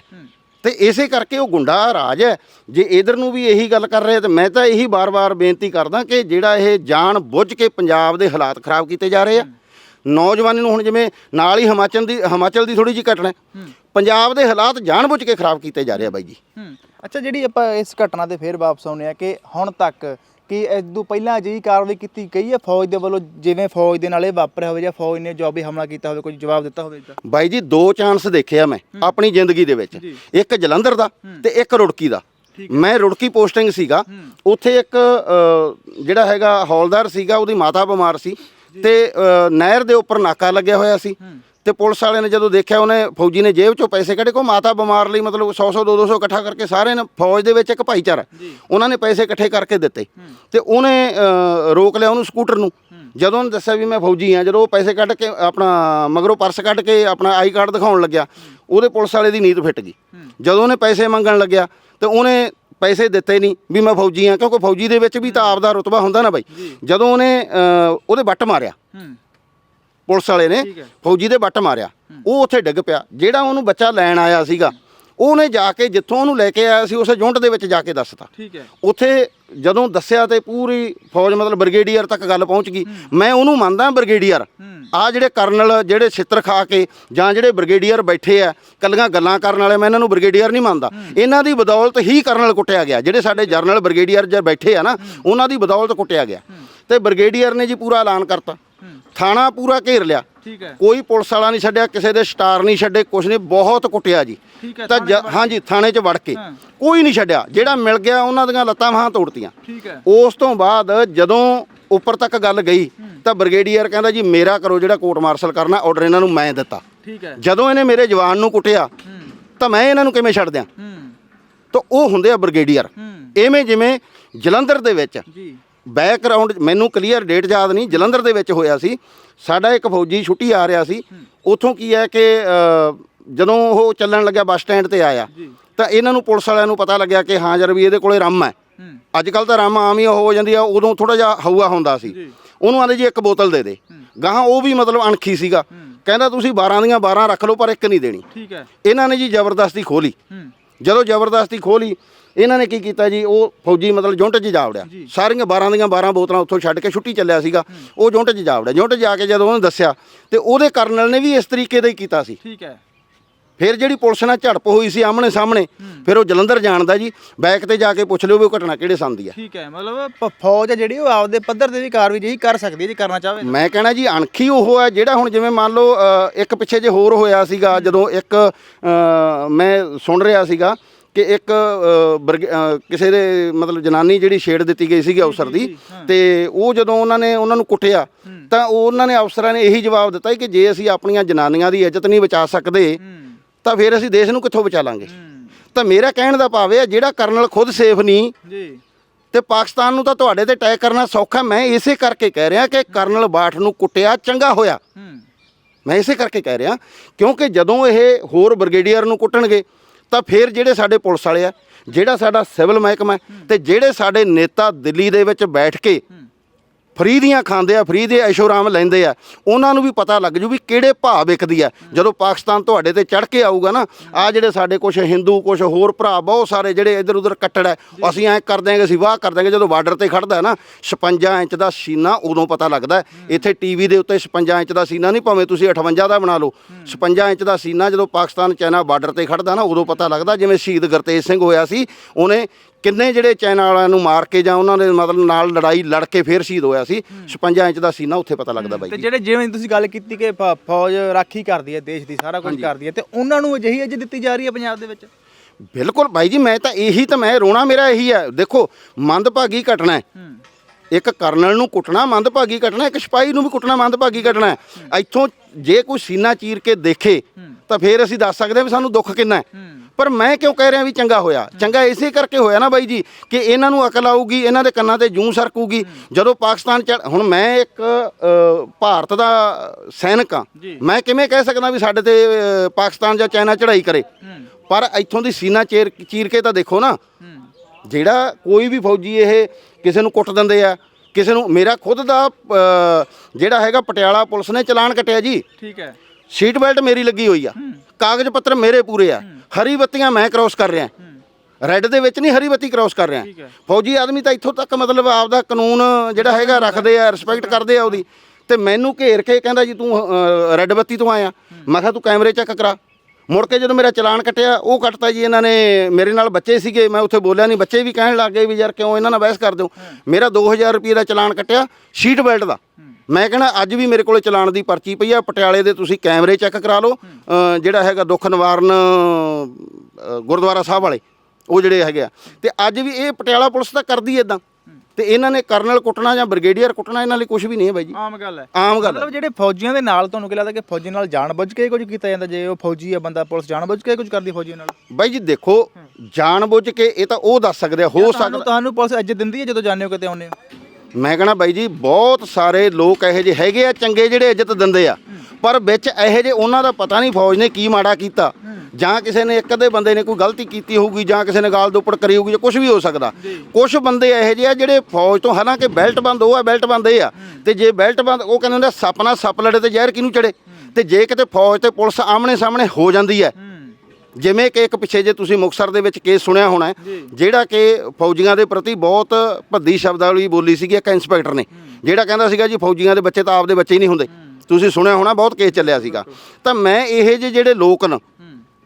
ਤੇ ਇਸੇ ਕਰਕੇ ਉਹ ਗੁੰਡਾ ਰਾਜ ਹੈ। ਜੇ ਇਧਰ ਨੂੰ ਵੀ ਇਹੀ ਗੱਲ ਕਰ ਰਹੇ ਤੇ ਮੈਂ ਤਾਂ ਇਹੀ ਬਾਰ-ਬਾਰ ਬੇਨਤੀ ਕਰਦਾ ਕਿ ਜਿਹੜਾ ਇਹ ਜਾਣ ਬੁੱਝ ਕੇ ਪੰਜਾਬ ਦੇ ਹਾਲਾਤ ਖਰਾਬ ਕੀਤੇ ਜਾ ਰਹੇ ਆ ਨੌਜਵਾਨੀ ਨੂੰ ਹੁਣ ਜਿਵੇਂ ਨਾਲ ਹੀ ਹਿਮਾਚਲ ਦੀ ਹਿਮਾਚਲ ਦੀ ਥੋੜੀ ਜਿਹੀ ਘਟਨਾ। ਪੰਜਾਬ ਦੇ ਹਾਲਾਤ ਜਾਣ ਬੁੱਝ ਕੇ ਖਰਾਬ ਕੀਤੇ ਜਾ ਰਹੇ ਆ ਬਾਈ ਜੀ। ਅੱਛਾ ਜਿਹੜੀ ਆਪਾਂ ਇਸ ਘਟਨਾ ਤੇ ਫੇਰ ਵਾਪਸ ਆਉਂਦੇ ਆ ਕਿ ਹੁਣ ਤੱਕ ਕਿ ਇਸ ਤੋਂ ਪਹਿਲਾਂ ਅਜਿਹੀ ਕਾਰਵਾਈ ਕੀਤੀ ਗਈ ਹੈ ਫੌਜ ਦੇ ਵੱਲੋਂ ਜਿਵੇਂ ਫੌਜ ਦੇ ਨਾਲ ਇਹ ਵਾਪਰਿਆ ਹੋਵੇ ਜਾਂ ਫੌਜ ਨੇ ਜਵਾਬੀ ਹਮਲਾ ਕੀਤਾ ਹੋਵੇ ਕੋਈ ਜਵਾਬ ਦਿੱਤਾ ਹੋਵੇ ਇਸਦਾ ਬਾਈ ਜੀ ਦੋ ਚਾਂਸ ਦੇਖੇ ਆ ਮੈਂ ਆਪਣੀ ਜ਼ਿੰਦਗੀ ਦੇ ਵਿੱਚ। ਇੱਕ ਜਲੰਧਰ ਦਾ ਤੇ ਇੱਕ ਰੁੜਕੀ ਦਾ। ਮੈਂ ਰੁੜਕੀ ਪੋਸਟਿੰਗ ਸੀਗਾ। ਉੱਥੇ ਇੱਕ ਜਿਹੜਾ ਹੈਗਾ ਹੌਲਦਾਰ ਸੀਗਾ ਉਹਦੀ ਮਾਤਾ ਬਿਮਾਰ ਸੀ ਤੇ ਨਹਿਰ ਦੇ ਉੱਪਰ ਨਾਕਾ ਲੱਗਿਆ ਹੋਇਆ ਸੀ। ਤੇ ਪੁਲਿਸ ਵਾਲਿਆਂ ਨੇ ਜਦੋਂ ਦੇਖਿਆ ਉਹਨੇ ਫੌਜੀ ਨੇ ਜੇਬ ਚੋਂ ਪੈਸੇ ਕੱਢੇ ਕੋ ਮਾਤਾ ਬਿਮਾਰ ਲਈ ਮਤਲਬ 100 100 200 ਇਕੱਠਾ ਕਰਕੇ ਸਾਰੇ ਨੇ ਫੌਜ ਦੇ ਵਿੱਚ ਇੱਕ ਭਾਈਚਾਰਾ ਉਹਨਾਂ ਨੇ ਪੈਸੇ ਇਕੱਠੇ ਕਰਕੇ ਦਿੱਤੇ। ਤੇ ਉਹਨੇ ਰੋਕ ਲਿਆ ਉਹਨੂੰ ਸਕੂਟਰ ਨੂੰ। ਜਦੋਂ ਉਹਨੇ ਦੱਸਿਆ ਵੀ ਮੈਂ ਫੌਜੀ ਆ ਜਦੋਂ ਉਹ ਪੈਸੇ ਕੱਢ ਕੇ ਆਪਣਾ ਮਗਰੋਂ ਪਰਸ ਕੱਢ ਕੇ ਆਪਣਾ ਆਈ ਕਾਰਡ ਦਿਖਾਉਣ ਲੱਗਿਆ ਉਹਦੇ ਪੁਲਿਸ ਵਾਲੇ ਦੀ ਨੀਂਦ ਫਿੱਟ ਗਈ। ਜਦੋਂ ਉਹਨੇ ਪੈਸੇ ਮੰਗਣ ਲੱਗਿਆ ਤੇ ਉਹਨੇ ਪੈਸੇ ਦਿੱਤੇ ਨਹੀਂ ਵੀ ਮੈਂ ਫੌਜੀ ਆ ਕਿਉਂਕਿ ਫੌਜੀ ਦੇ ਵਿੱਚ ਵੀ ਤਾਂ ਆਪਦਾ ਰੁਤਬਾ ਹੁੰਦਾ ਨਾ ਬਾਈ। ਜਦੋਂ ਉਹਨੇ ਉਹਦੇ ਵੱਟ ਮਾਰਿਆ। ਪੁਲਿਸ ਵਾਲੇ ਨੇ। ਫੌਜੀ ਦੇ ਵੱਟ ਮਾਰਿਆ। ਉਹ ਉੱਥੇ ਡਿੱਗ ਪਿਆ। ਜਿਹੜਾ ਉਹਨੂੰ ਬੱਚਾ ਲੈਣ ਆਇਆ ਸੀਗਾ ਉਹਨੇ ਜਾ ਕੇ ਜਿੱਥੋਂ ਉਹਨੂੰ ਲੈ ਕੇ ਆਇਆ ਸੀ ਉਸੇ ਜੁੰਟ ਦੇ ਵਿੱਚ ਜਾ ਕੇ ਦੱਸਤਾ। ਠੀਕ ਹੈ। ਉੱਥੇ ਜਦੋਂ ਦੱਸਿਆ ਤੇ ਪੂਰੀ ਫੌਜ ਮਤਲਬ ਬ੍ਰਿਗੇਡੀਅਰ ਤੱਕ ਗੱਲ ਪਹੁੰਚ ਗਈ। ਮੈਂ ਉਹਨੂੰ ਮੰਨਦਾ ਬ੍ਰਿਗੇਡੀਅਰ। ਆ ਜਿਹੜੇ ਕਰਨਲ ਜਿਹੜੇ ਛਿੱਤਰ ਖਾ ਕੇ ਜਾਂ ਜਿਹੜੇ ਬ੍ਰਿਗੇਡੀਅਰ ਬੈਠੇ ਆ ਕੱਲੀਆਂ ਗੱਲਾਂ ਕਰਨ ਵਾਲੇ ਮੈਂ ਇਹਨਾਂ ਨੂੰ ਬ੍ਰਿਗੇਡੀਅਰ ਨਹੀਂ ਮੰਨਦਾ। ਇਹਨਾਂ ਦੀ ਬਦੌਲਤ ਹੀ ਕਰਨਲ ਕੁੱਟਿਆ ਗਿਆ। ਜਿਹੜੇ ਸਾਡੇ ਜਰਨਲ ਬ੍ਰਿਗੇਡੀਅਰ ਜੇ ਬੈਠੇ ਆ ਨਾ ਉਹਨਾਂ ਦੀ ਬਦੌਲਤ ਕੁੱਟਿਆ ਗਿਆ। ਤੇ ਬ੍ਰਿਗੇਡੀਅਰ ਨੇ ਜੀ ਪੂਰਾ ਐਲਾਨ ਕਰਤਾ। ਥਾਣਾ ਪੂਰਾ ਘੇਰ ਲਿਆ। ਠੀਕ ਹੈ। ਕੋਈ ਪੁਲਿਸ ਵਾਲਾ ਨਹੀਂ ਛੱਡਿਆ ਕਿਸੇ ਦੇ ਸਟਾਰ ਨਹੀਂ ਛੱਡੇ ਕੁਛ ਨਹੀਂ ਬਹੁਤ ਕੁੱਟਿਆ ਜੀ। ਠੀਕ ਹੈ ਤਾਂ ਥਾਣੇ ਜ- ਚ ਵੜ- ਹਾਂਜੀ ਥਾਣੇ 'ਚ ਵੜ ਕੇ। ਹਾਂ। ਕੋਈ ਨਹੀਂ ਛੱਡਿਆ। ਜਿਹੜਾ ਮਿਲ ਗਿਆ ਉਹਨਾਂ ਦੀਆਂ ਲੱਤਾਂ ਵਾਹਾਂ ਤੋੜਤੀਆਂ। ਠੀਕ ਹੈ। ਉਸ ਤੋਂ ਬਾਅਦ ਜਦੋਂ ਉੱਪਰ ਤੱਕ ਗੱਲ ਗਈ ਤਾਂ ਬ੍ਰਿਗੇਡੀਅਰ ਕਹਿੰਦਾ ਜੀ ਮੇਰਾ ਕਰੋ ਜਿਹੜਾ ਕੋਰਟ ਮਾਰਸ਼ਲ ਕਰਨਾ ਆਰਡਰ ਇਹਨਾਂ ਨੂੰ ਮੈਂ ਦਿੱਤਾ। ਠੀਕ ਹੈ। ਜਦੋਂ ਇਹਨੇ ਮੇਰੇ ਜਵਾਨ ਨੂੰ ਕੁੱਟਿਆ ਹੂੰ। ਤਾਂ ਮੈਂ ਇਹਨਾਂ ਨੂੰ ਕਿਵੇਂ ਛੱਡ ਦਿਆਂ ਹੂੰ। ਤਾਂ ਉਹ ਹੁੰਦੇ ਆ ਬ੍ਰਿਗੇਡੀਅਰ। ਹੂੰ। ਐਵੇਂ ਜਿਵੇਂ ਜਲੰਧਰ ਦੇ ਵਿੱਚ ਜੀ। ਬੈਕਗ੍ਰਾਉਂਡ ਮੈਨੂੰ ਕਲੀਅਰ ਡੇਟ ਯਾਦ ਨਹੀਂ ਜਲੰਧਰ ਦੇ ਵਿੱਚ ਹੋਇਆ ਸੀ। ਸਾਡਾ ਇੱਕ ਫੌਜੀ ਛੁੱਟੀ ਆ ਰਿਹਾ ਸੀ। ਉਥੋਂ ਕੀ ਹੈ ਕਿ ਜਦੋਂ ਉਹ ਚੱਲਣ ਲੱਗਿਆ ਬੱਸ ਸਟੈਂਡ ਤੇ ਆਇਆ ਤਾਂ ਇਹਨਾਂ ਨੂੰ ਪੁਲਿਸ ਵਾਲਿਆਂ ਨੂੰ ਪਤਾ ਲੱਗਿਆ ਕਿ ਹਾਂ ਜਰ ਵੀ ਇਹਦੇ ਕੋਲੇ ਰੰਮ ਹੈ। ਅੱਜ ਕੱਲ ਤਾਂ ਰੰਮ ਆਮ ਹੀ ਹੋ ਜਾਂਦੀ ਆ ਉਦੋਂ ਥੋੜਾ ਜਿਹਾ ਹਊਆ ਹੁੰਦਾ ਸੀ। ਉਹਨੂੰ ਆਂਦੇ ਜੀ ਇੱਕ ਬੋਤਲ ਦੇ ਦੇ। ਗਾਹਾਂ ਉਹ ਵੀ ਮਤਲਬ ਅਣਖੀ ਸੀਗਾ। ਕਹਿੰਦਾ ਤੁਸੀਂ 12 ਦੀਆਂ 12 ਰੱਖ ਲਓ ਪਰ ਇੱਕ ਨਹੀਂ ਦੇਣੀ। ਠੀਕ ਹੈ। ਇਹਨਾਂ ਨੇ ਜੀ ਜ਼ਬਰਦਸਤੀ ਖੋਲੀ ਜਦੋਂ ਜ਼ਬਰਦਸਤੀ ਖੋਲੀ ਇਹਨਾਂ ਨੇ ਕੀ ਕੀਤਾ ਜੀ? ਉਹ ਫੌਜੀ ਮਤਲਬ ਜੁੰਟ 'ਚ ਜਾ ਵੜਿਆ। ਸਾਰੀਆਂ 12 ਦੀਆਂ 12 ਬੋਤਲਾਂ ਉੱਥੋਂ ਛੱਡ ਕੇ ਛੁੱਟੀ ਚੱਲਿਆ ਸੀਗਾ। ਉਹ ਜੁੰਟ 'ਚ ਜਾ ਵੜਿਆ। ਜੁੰਟ ਜਾ ਕੇ ਜਦੋਂ ਉਹਨੇ ਦੱਸਿਆ ਤੇ ਉਹਦੇ ਕਰਨਲ ਨੇ ਵੀ ਇਸ ਤਰੀਕੇ ਦਾ ਹੀ ਕੀਤਾ ਸੀ। ਠੀਕ ਹੈ। ਫਿਰ ਜਿਹੜੀ ਪੁਲਿਸ ਨਾਲ ਝੜਪ ਹੋਈ ਸੀ ਆਮਣੇ ਸਾਹਮਣੇ ਫਿਰ ਉਹ ਜਲੰਧਰ ਜਾਣਦਾ ਜੀ। ਬੈਕ ਤੇ ਜਾ ਕੇ ਪੁੱਛ ਲਿਓ ਵੀ ਉਹ ਘਟਨਾ ਕਿਹੜੇ ਸੰਨ ਦੀ ਆ ਠੀਕ ਹੈ ਮਤਲਬ ਫੌਜ ਹੈ ਜਿਹੜੀ ਉਹ ਆਪਦੇ ਪੱਧਰ ਤੇ ਵੀ ਕਾਰਵਾਈ ਜਿਹੀ ਕਰ ਸਕਦੀ ਜੇ ਕਰਨਾ ਚਾਹਵੇ। ਮੈਂ ਕਹਿਣਾ ਜੀ ਅਣਖੀ ਉਹ ਹੈ ਜਿਹੜਾ ਹੁਣ ਜਿਵੇਂ ਮੰਨ ਲਓ ਇੱਕ ਪਿੱਛੇ ਜੇ ਹੋਰ ਹੋਇਆ ਸੀਗਾ ਜਦੋਂ ਇੱਕ ਮੈਂ ਸੁਣ ਰਿਹਾ ਸੀਗਾ ਕਿ ਇੱਕ ਅ, ਬਰਗ- ਅ, ਕਿਸੇ ਦੇ ਮਤਲਬ ਜਨਾਨੀ ਜਿਹੜੀ ਛੇੜ ਦਿੱਤੀ ਗਈ ਸੀਗੀ ਅਫਸਰ ਦੀ ਤੇ ਉਹ ਜਦੋਂ ਉਹਨਾਂ ਨੇ ਉਹਨਾਂ ਨੂੰ ਕੁੱਟਿਆ ਤਾਂ ਉਹਨਾਂ ਨੇ ਅਫਸਰਾਂ ਨੇ ਇਹੀ ਜਵਾਬ ਦਿੱਤਾ ਕਿ ਜੇ ਅਸੀਂ ਆਪਣੀਆਂ ਜਨਾਨੀਆਂ ਦੀ ਇੱਜ਼ਤ ਨਹੀਂ ਬਚਾ ਸਕਦੇ ਤਾਂ ਫਿਰ ਅਸੀਂ ਦੇਸ਼ ਨੂੰ ਕਿੱਥੋਂ ਬਚਾ ਲਾਂਗੇ? ਤਾਂ ਮੇਰਾ ਕਹਿਣ ਦਾ ਭਾਵ ਇਹ ਹੈ ਜਿਹੜਾ ਕਰਨਲ ਖੁਦ ਸੇਫ ਨਹੀਂ ਜੀ। ਤੇ ਪਾਕਿਸਤਾਨ ਨੂੰ ਤਾਂ ਤੁਹਾਡੇ ਤੇ ਅਟੈਕ ਕਰਨਾ ਸੌਖਾ ਮੈਂ ਇਸੇ ਕਰਕੇ ਕਹਿ ਰਿਹਾ ਕਿ ਕਰਨਲ ਬਾਠ ਨੂੰ ਕੁੱਟਿਆ ਚੰਗਾ ਹੋਇਆ। ਹੂੰ। ਮੈਂ ਇਸੇ ਕਰਕੇ ਕਹਿ ਰਿਹਾ ਕਿਉਂਕਿ ਜਦੋਂ ਇਹ ਹੋਰ ਬ੍ਰਿਗੇਡੀਅਰ ਨੂੰ ਕੁੱਟਣਗੇ ਤਾਂ ਫਿਰ ਜਿਹੜੇ ਸਾਡੇ ਪੁਲਿਸ ਵਾਲੇ ਆ ਜਿਹੜਾ ਸਾਡਾ ਸਿਵਲ ਮਹਿਕਮਾ ਹੈ, ਤੇ ਜਿਹੜੇ ਸਾਡੇ ਨੇਤਾ ਦਿੱਲੀ ਦੇ ਵਿੱਚ ਬੈਠ ਕੇ ਫਰੀ ਦੀਆਂ ਖਾਂਦੇ ਆ, ਫਰੀ ਦੇ ਐਸ਼ੋਰਾਮ ਲੈਂਦੇ ਆ। ਉਹਨਾਂ ਨੂੰ ਵੀ ਪਤਾ ਲੱਗ ਜੂ ਵੀ ਕਿਹੜੇ ਭਾਅ ਵਿਕਦੀ ਆ। ਜਦੋਂ ਪਾਕਿਸਤਾਨ ਤੁਹਾਡੇ ਤੇ ਚੜ ਕੇ ਆਊਗਾ ਨਾ ਆ ਜਿਹੜੇ ਸਾਡੇ ਕੁਝ ਹਿੰਦੂ ਕੁਝ ਹੋਰ ਭਰਾ, ਬਹੁਤ ਸਾਰੇ ਜਿਹੜੇ ਇੱਧਰ ਉੱਧਰ ਕੱਟੜ ਹੈ ਅਸੀਂ ਐਂ ਕਰ ਦਿਆਂਗੇ, ਅਸੀਂ ਵਾਹ ਕਰ ਦਿਆਂਗੇ, ਜਦੋਂ ਬਾਰਡਰ ਤੇ ਖੜਦਾ ਹੈ ਨਾ 56 ਇੰਚ ਦਾ ਸੀਨਾ ਉਦੋਂ ਪਤਾ ਲੱਗਦਾ ਹੈ। ਇੱਥੇ ਟੀਵੀ ਦੇ ਉੱਤੇ 56 ਇੰਚ ਦਾ ਸੀਨਾ ਨਹੀਂ, ਭਾਵੇਂ ਤੁਸੀਂ 58 ਦਾ ਬਣਾ ਲਓ। 56 ਇੰਚ ਦਾ ਸੀਨਾ ਜਦੋਂ ਪਾਕਿਸਤਾਨ ਚਾਈਨਾ ਬਾਰਡਰ ਤੇ ਖੜਦਾ ਨਾ, ਉਦੋਂ ਪਤਾ ਲੱਗਦਾ, ਜਿਵੇਂ ਸ਼ਹੀਦ ਗੁਰਤੇਜ ਸਿੰਘ ਹੋਇਆ ਸੀ, ਉਹਨੇ ਕਿੰਨੇ ਜਿਹੜੇ ਚਾਈਨਾ ਵਾਲਿਆਂ ਨੂੰ ਮਾਰ ਕੇ ਜਾਂ ਉਹਨਾਂ ਦੇ ਮਤਲਬ ਨਾਲ ਲੜਾਈ ਲੜ ਕੇ ਫੇਰ ਸ਼ਹੀਦ ਹੋਇਆ ਸੀ? 56 ਇੰਚ ਦਾ ਸੀਨਾ ਉੱਥੇ ਪਤਾ ਲੱਗਦਾ ਬਾਈ ਤੇ ਜੀ। ਜਿਹੜੇ ਜਿਵੇਂ ਤੁਸੀਂ ਗੱਲ ਕੀਤੀ ਕਿ ਫ- ਫੌਜ ਰਾਖੀ ਕਰਦੀ ਹੈ ਦੇਸ਼ ਦੀ ਸਾਰਾ ਕੁਝ ਕਰਦੀ ਹੈ ਤੇ ਉਹਨਾਂ ਨੂੰ ਅਜਿਹੀ ਇੱਜ਼ਤ ਦਿੱਤੀ ਜਾ ਰਹੀ ਹੈ ਪੰਜਾਬ ਦੇ ਵਿੱਚ? ਬਿਲਕੁਲ ਬਾਈ ਜੀ ਮੈਂ ਤਾਂ ਇਹੀ ਤਾਂ ਮੈਂ ਰੋਣਾ ਮੇਰਾ ਇਹੀ ਹੈ। ਦੇਖੋ ਮੰਦਭਾਗੀ ਘਟਨਾ ਹੂੰ। ਇੱਕ ਕਰਨਲ ਨੂੰ ਕੁੱਟਣਾ ਮੰਦਭਾਗੀ ਘਟਨਾ ਇੱਕ ਸਿਪਾਹੀ ਨੂੰ ਵੀ ਕੁੱਟਣਾ ਮੰਦਭਾਗੀ ਘਟਨਾ ਹੈ। ਇੱਥੋਂ ਜੇ ਕੋਈ ਸੀਨਾ ਚੀਰ ਕੇ ਦੇਖੇ ਤਾਂ ਫੇਰ ਅਸੀਂ ਦੱਸ ਸਕਦੇ ਹਾਂ ਵੀ ਸਾਨੂੰ ਦੁੱਖ ਕਿੰਨਾ ਹੈ। ਪਰ ਮੈਂ ਕਿਉਂ ਕਹਿ ਰਿਹਾ ਵੀ ਚੰਗਾ ਹੋਇਆ? ਚੰਗਾ ਇਸੇ ਕਰਕੇ ਹੋਇਆ ਨਾ ਬਾਈ ਜੀ ਕਿ ਇਹਨਾਂ ਨੂੰ ਅਕਲ ਆਊਗੀ ਇਹਨਾਂ ਦੇ ਕੰਨਾਂ ਤੇ ਜੂੰ ਸਰਕੂਗੀ। ਜਦੋਂ ਪਾਕਿਸਤਾਨ ਚ ਹੁਣ ਮੈਂ ਇੱਕ ਭਾਰਤ ਦਾ ਸੈਨਿਕ ਹਾਂ। ਮੈਂ ਕਿਵੇਂ ਕਹਿ ਸਕਦਾ ਵੀ ਸਾਡੇ ਤੇ ਪਾਕਿਸਤਾਨ ਜਾਂ ਚਾਈਨਾ ਚੜ੍ਹਾਈ ਕਰੇ? ਪਰ ਇੱਥੋਂ ਦੀ ਸੀਨਾ ਚੀਰ ਕੇ ਤਾਂ ਦੇਖੋ ਨਾ। ਜਿਹੜਾ ਕੋਈ ਵੀ ਫੌਜੀ ਇਹ ਕਿਸੇ ਨੂੰ ਕੁੱਟ ਦਿੰਦੇ ਆ ਕਿਸੇ ਨੂੰ ਮੇਰਾ ਖੁਦ ਦਾ ਜਿਹੜਾ ਹੈਗਾ ਪਟਿਆਲਾ ਪੁਲਿਸ ਨੇ ਚਲਾਨ ਕੱਟਿਆ ਜੀ। ਠੀਕ ਹੈ। ਸੀਟ ਬੈਲਟ ਮੇਰੀ ਲੱਗੀ ਹੋਈ ਆ। ਕਾਗਜ਼ ਪੱਤਰ ਮੇਰੇ ਪੂਰੇ ਆ। ਹਰੀ ਬੱਤੀਆਂ ਮੈਂ ਕ੍ਰਾਸ ਕਰ ਰਿਹਾ। ਰੈੱਡ ਦੇ ਵਿੱਚ ਨਹੀਂ ਹਰੀ ਬੱਤੀ ਕ੍ਰਾਸ ਕਰ ਰਿਹਾ। ਫੌਜੀ ਆਦਮੀ ਤਾਂ ਇੱਥੋਂ ਤੱਕ ਮਤਲਬ ਆਪਦਾ ਕਾਨੂੰਨ ਜਿਹੜਾ ਹੈਗਾ ਰੱਖਦੇ ਆ ਰਿਸਪੈਕਟ ਕਰਦੇ ਆ ਉਹਦੀ। ਤੇ ਮੈਨੂੰ ਘੇਰ ਕੇ ਕਹਿੰਦਾ ਜੀ ਤੂੰ ਰੈੱਡ ਬੱਤੀ ਤੋਂ ਆਇਆ। ਮੈਂ ਕਿਹਾ ਤੂੰ ਕੈਮਰੇ ਚੈੱਕ ਕਰਾ। ਮੁੜ ਕੇ ਜਦੋਂ ਮੇਰਾ ਚਲਾਨ ਕੱਟਿਆ, ਉਹ ਕੱਟਤਾ ਜੀ ਇਹਨਾਂ ਨੇ, ਮੇਰੇ ਨਾਲ ਬੱਚੇ ਸੀਗੇ, ਮੈਂ ਉੱਥੇ ਬੋਲਿਆ ਨਹੀਂ, ਬੱਚੇ ਵੀ ਕਹਿਣ ਲੱਗ ਗਏ ਵੀ ਯਾਰ ਕਿਉਂ ਇਹਨਾਂ ਨਾਲ ਬਹਿਸ ਕਰਦੇ ਹੋ? ਮੇਰਾ 2000 ਰੁਪਏ ਦਾ ਚਲਾਨ ਕੱਟਿਆ ਸੀਟ ਬੈਲਟ ਦਾ। ਮੈਂ ਕਹਿੰਦਾ ਅੱਜ ਵੀ ਮੇਰੇ ਕੋਲੇ ਚਲਾਨ ਦੀ ਪਰਚੀ ਪਈ ਆ, ਪਟਿਆਲੇ ਦੇ ਤੁਸੀਂ ਕੈਮਰੇ ਚੈੱਕ ਕਰਾ ਲਓ ਜਿਹੜਾ ਹੈਗਾ ਦੁੱਖ ਨਿਵਾਰਨ ਗੁਰਦੁਆਰਾ ਸਾਹਿਬ ਵਾਲੇ, ਉਹ ਜਿਹੜੇ ਹੈਗੇ ਆ। ਤੇ ਅੱਜ ਵੀ ਇਹ ਪਟਿਆਲਾ ਪੁਲਿਸ ਤਾਂ ਕਰਦੀ ਇਦਾਂ ਤੇ ਇਹਨਾਂ ਨੇ ਕਰਨਲ ਕੁੱਟਣਾ ਜਾਂ ਬ੍ਰਿਗੇਡੀਅਰ ਕੁੱਟਣਾ ਇਹਨਾਂ ਲਈ ਕੁਝ ਵੀ ਨਹੀਂ ਹੈ ਬਾਈ ਜੀ। ਆਮ ਗੱਲ ਹੈ। ਆਮ ਗੱਲ ਹੈ। ਮਤਲਬ ਜਿਹੜੇ ਫੌਜੀਆਂ ਦੇ ਨਾਲ ਤੁਹਾਨੂੰ ਕੀ ਲੱਗਦਾ ਕਿ ਫੌਜੀ ਨਾਲ ਜਾਣਬੁੱਝ ਕੇ ਕੁਝ ਕੀਤਾ ਜਾਂਦਾ? ਜੇ ਉਹ ਫੌਜੀ ਆ ਬੰਦਾ ਪੁਲਿਸ ਜਾਣਬੁੱਝ ਕੇ ਕੁਝ ਕਰਦੀ ਫੌਜੀ ਨਾਲ? ਬਾਈ ਜੀ ਦੇਖੋ ਜਾਣ ਬੁੱਝ ਕੇ ਇਹ ਤਾਂ ਉਹ ਦੱਸ ਸਕਦੇ ਆ ਹੋ ਤੁਹਾਨੂੰ ਸਕਦਾ ਤੁਹਾਨੂੰ ਪੁਲਿਸ ਇੱਜ਼ਤ ਦਿੰਦੀ ਹੈ ਜਦੋਂ ਜਾਂਦੇ ਹੋ ਕਿਤੇ ਆਉਂਦੇ ਹੋ? ਮੈਂ ਕਹਣਾ ਬਾਈ ਜੀ ਬਹੁਤ ਸਾਰੇ ਲੋਕ ਇਹੋ ਜਿਹੇ ਹੈਗੇ ਆ ਚੰਗੇ ਜਿਹੜੇ ਇੱਜ਼ਤ ਦਿੰਦੇ ਆ। ਪਰ ਵਿੱਚ ਇਹੋ ਜਿਹੇ ਉਹਨਾਂ ਦਾ ਪਤਾ ਨਹੀਂ ਫੌਜ ਨੇ ਕੀ ਮਾੜਾ ਕੀਤਾ। ਜਾਂ ਕਿਸੇ ਨੇ ਇੱਕ ਅੱਧੇ ਬੰਦੇ ਨੇ ਕੋਈ ਗਲਤੀ ਕੀਤੀ ਹੋਊਗੀ ਜਾਂ ਕਿਸੇ ਨੇ ਗਾਲ ਦੋਪੜ ਕਰੀ ਹੋਊਗੀ ਜਾਂ ਕੁਝ ਵੀ ਹੋ ਸਕਦਾ। ਕੁਝ ਬੰਦੇ ਇਹੋ ਜਿਹੇ ਆ ਜਿਹੜੇ ਫੌਜ ਤੋਂ ਹਾਲਾਂਕਿ ਬੈਲਟ ਬੰਦ ਉਹ ਆ ਬੈਲਟ ਬੰਦ ਇਹ ਆ। ਤੇ ਜੇ ਬੈਲਟ ਬੰਦ ਉਹ ਕਹਿੰਦੇ ਹੁੰਦੇ ਆ, ਸੱਪ ਨਾਲ ਸੱਪ ਲੜੇ ਤੇ ਜ਼ਹਿਰ ਕਿਹਨੂੰ ਚੜੇ ਤੇ ਜੇ ਕਿਤੇ ਫੌਜ ਤੇ ਪੁਲਿਸ ਆਮਣੇ ਸਾਹਮਣੇ ਹੋ ਜਾਂਦੀ ਹੈ ਜਿਵੇਂ ਕਿ ਇੱਕ ਪਿੱਛੇ ਜੇ ਤੁਸੀਂ ਮੁਕਸਰ ਦੇ ਵਿੱਚ ਕੇਸ ਸੁਣਿਆ ਹੋਣਾ ਜਿਹੜਾ ਕਿ ਫੌਜੀਆਂ ਦੇ ਪ੍ਰਤੀ ਬਹੁਤ ਭੱਦੀ ਸ਼ਬਦਾਵਲੀ ਬੋਲੀ ਸੀਗੀ ਇੱਕ ਇੰਸਪੈਕਟਰ ਨੇ ਜਿਹੜਾ ਕਹਿੰਦਾ ਸੀਗਾ ਜੀ ਫੌਜੀਆਂ ਦੇ ਬੱਚੇ ਤਾਂ ਆਪਦੇ ਬੱਚੇ ਹੀ ਨਹੀਂ ਹੁੰਦੇ। ਤੁਸੀਂ ਸੁਣਿਆ ਹੋਣਾ ਬਹੁਤ ਕੇਸ ਚੱਲਿਆ ਸੀਗਾ। ਤਾਂ ਮੈਂ ਇਹ ਜਿਹੇ ਜਿਹੜੇ ਲੋਕ ਨੇ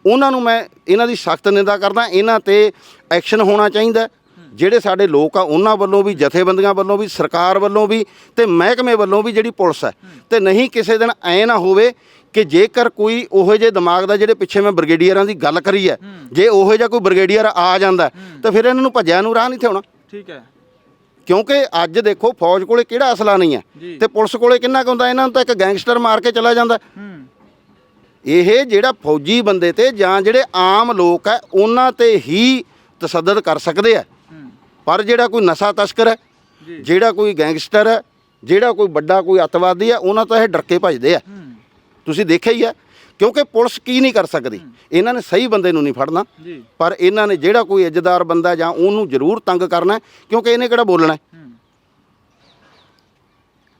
ਉਹਨਾਂ ਨੂੰ ਮੈਂ ਇਹਨਾਂ ਦੀ ਸਖਤ ਨਿੰਦਾ ਕਰਦਾ ਇਹਨਾਂ ਤੇ ਐਕਸ਼ਨ ਹੋਣਾ ਚਾਹੀਦਾ। ਜਿਹੜੇ ਸਾਡੇ ਲੋਕ ਆ ਉਹਨਾਂ ਵੱਲੋਂ ਵੀ ਜਥੇਬੰਦੀਆਂ ਵੱਲੋਂ ਵੀ ਸਰਕਾਰ ਵੱਲੋਂ ਵੀ ਤੇ ਮਹਿਕਮੇ ਵੱਲੋਂ ਵੀ ਜਿਹੜੀ ਪੁਲਿਸ ਹੈ। ਤੇ ਨਹੀਂ ਕਿਸੇ ਦਿਨ ਐ ਨਾ ਹੋਵੇ ਕਿ ਜੇਕਰ ਕੋਈ ਉਹੋ ਜਿਹੇ ਦਿਮਾਗ ਦਾ ਜਿਹੜੇ ਪਿੱਛੇ ਮੈਂ ਬ੍ਰਿਗੇਡੀਅਰਾਂ ਦੀ ਗੱਲ ਕਰੀ ਹੈ ਜੇ ਉਹੋ ਜਿਹਾ ਕੋਈ ਬ੍ਰਿਗੇਡੀਅਰ ਆ ਜਾਂਦਾ ਤਾਂ ਫਿਰ ਇਹਨਾਂ ਨੂੰ ਭੱਜਿਆ ਨੂੰ ਰਾਹ ਨਹੀਂ ਹੋਣਾ ਠੀਕ ਹੈ। ਕਿਉਂਕਿ ਅੱਜ ਦੇਖੋ ਫੌਜ ਕੋਲੇ ਕਿਹੜਾ ਅਸਲਾ ਨਹੀਂ ਹੈ। ਤੇ ਪੁਲਿਸ ਕੋਲੇ ਕਿੰਨਾ ਕੁ ਹੁੰਦਾ ਇਹਨਾਂ ਨੂੰ ਤਾਂ ਇੱਕ ਗੈਂਗਸਟਰ ਮਾਰ ਕੇ ਚਲਾ ਜਾਂਦਾ। ਇਹ ਜਿਹੜਾ ਫੌਜੀ ਬੰਦੇ ਤੇ ਜਾਂ ਜਿਹੜੇ ਆਮ ਲੋਕ ਹੈ ਉਹਨਾਂ ਤੇ ਹੀ ਤਸੱਦਦ ਕਰ ਸਕਦੇ ਆ ਪਰ ਜਿਹੜਾ ਕੋਈ ਨਸ਼ਾ ਤਸਕਰ ਹੈ। ਜਿਹੜਾ ਕੋਈ ਗੈਂਗਸਟਰ ਹੈ ਜਿਹੜਾ ਕੋਈ ਵੱਡਾ ਕੋਈ ਅੱਤਵਾਦੀ ਹੈ ਉਹਨਾਂ ਤੋਂ ਇਹ ਡਰ ਕੇ ਭੱਜਦੇ ਆ ਤੁਸੀਂ ਦੇਖਿਆ ਹੀ ਹੈ ਕਿਉਂਕਿ ਪੁਲਿਸ ਕੀ ਨਹੀਂ ਕਰ ਸਕਦੀ। ਇਹਨਾਂ ਨੇ ਸਹੀ ਬੰਦੇ ਨੂੰ ਨਹੀਂ ਫੜਨਾ ਪਰ ਇਹਨਾਂ ਨੇ ਜਿਹੜਾ ਕੋਈ ਇੱਜ਼ਤਦਾਰ ਬੰਦਾ ਜਾਂ ਉਹਨੂੰ ਜ਼ਰੂਰ ਤੰਗ ਕਰਨਾ ਕਿਉਂਕਿ ਇਹਨੇ ਕਿਹੜਾ ਬੋਲਣਾ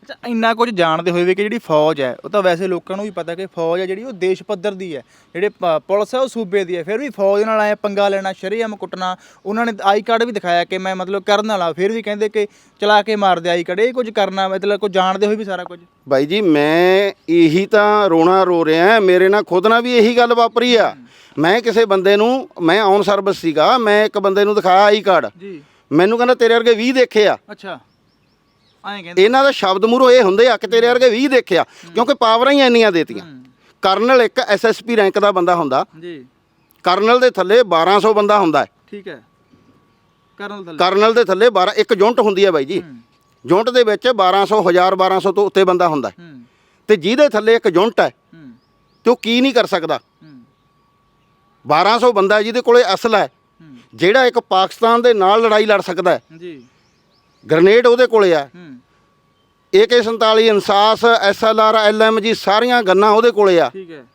ਅੱਛਾ ਇੰਨਾ ਕੁਝ ਜਾਣਦੇ ਹੋਏ ਵੀ ਕਿ ਜਿਹੜੀ ਫੌਜ ਹੈ ਉਹ ਤਾਂ ਵੈਸੇ ਲੋਕਾਂ ਨੂੰ ਵੀ ਪਤਾ ਕਿ ਫੌਜ ਹੈ ਜਿਹੜੀ ਉਹ ਦੇਸ਼ ਪੱਧਰ ਦੀ ਹੈ। ਜਿਹੜੇ ਪ- ਪੁਲਿਸ ਹੈ ਉਹ ਸੂਬੇ ਦੀ ਹੈ। ਫਿਰ ਵੀ ਫੌਜ ਨਾਲ ਆਏ ਪੰਗਾ ਲੈਣਾ ਸ਼ਰੇਆਮ ਕੁੱਟਣਾ ਉਹਨਾਂ ਨੇ ਆਈ ਕਾਰਡ ਵੀ ਦਿਖਾਇਆ ਕਿ ਮੈਂ ਮਤਲਬ ਕਰਨ ਵਾਲਾ। ਫਿਰ ਵੀ ਕਹਿੰਦੇ ਕਿ ਚਲਾ ਕੇ ਮਾਰਦੇ ਆਈ ਕਾਰਡ। ਇਹ ਕੁਝ ਕਰਨਾ ਮਤਲਬ ਕੁਝ ਜਾਣਦੇ ਹੋਏ ਵੀ ਸਾਰਾ ਕੁਝ। ਬਾਈ ਜੀ ਮੈਂ ਇਹੀ ਤਾਂ ਰੋਣਾ ਰੋ ਰਿਹਾ ਮੇਰੇ ਨਾਲ ਖੁਦ ਨਾਲ ਵੀ ਇਹੀ ਗੱਲ ਵਾਪਰੀ ਆ। ਮੈਂ ਕਿਸੇ ਬੰਦੇ ਨੂੰ ਮੈਂ ਔਨ ਸਰਵਿਸ ਸੀਗਾ। ਮੈਂ ਇੱਕ ਬੰਦੇ ਨੂੰ ਦਿਖਾਇਆ ਆਈ ਕਾਰਡ। ਜੀ। ਮੈਨੂੰ ਕਹਿੰਦਾ ਤੇਰੇ ਵਰਗੇ 20 ਦੇਖੇ ਆ। ਅੱਛਾ। ਐਂ ਕਹਿੰਦੇ। ਇਹਨਾਂ ਦਾ ਸ਼ਬਦ ਮੂਰੋ ਇਹ ਹੁੰਦੇ ਆ ਕਿ ਤੇਰੇ ਵਰਗੇ 20 ਦੇਖਿਆ ਕਿਉਂਕਿ ਪਾਵਰਾਂ ਹੀ ਇੰਨੀਆਂ ਦੇਤੀਆਂ। ਕਰਨਲ ਇੱਕ ਐਸਐਸਪੀ ਰੈਂਕ ਦਾ ਬੰਦਾ ਹੁੰਦਾ। ਜੀ। ਕਰਨਲ ਦੇ ਥੱਲੇ 1200 ਬੰਦਾ ਹੁੰਦਾ ਹੈ। ਠੀਕ ਹੈ। ਕਰਨਲ ਥੱਲੇ। ਕਰਨਲ ਦੇ ਥੱਲੇ 12 ਇੱਕ ਯੂਨਿਟ ਹੁੰਦੀ ਹੈ ਬਾਈ ਜੀ। ਯੂਨਿਟ ਦੇ ਵਿੱਚ 1200 1000 1200 ਤੋਂ ਉੱਤੇ ਬੰਦਾ ਹੁੰਦਾ ਹੈ। ਤੇ ਜਿਹਦੇ ਥੱਲੇ ਇੱਕ ਯੂਨਿਟ ਹੈ ਤੇ ਉਹ ਕੀ ਨਹੀਂ ਕਰ ਸਕਦਾ। ਹੂੰ। 1200 ਬੰਦਾ ਜਿਹਦੇ ਕੋਲੇ ਅਸਲਾ ਹੈ ਜਿਹੜਾ ਇੱਕ ਪਾਕਿਸਤਾਨ ਦੇ ਨਾਲ ਲੜਾਈ ਲੜ ਸਕਦਾ ਹੈ। ਜੀ। ਗ੍ਰਨੇਡ ਉਹਦੇ ਕੋਲੇ ਆ AK47 ਇਨਸਾਸ SLR LMG ਸਾਰੀਆਂ ਗੰਨਾਂ ਉਹਦੇ ਕੋਲੇ ਆ। ਠੀਕ ਹੈ।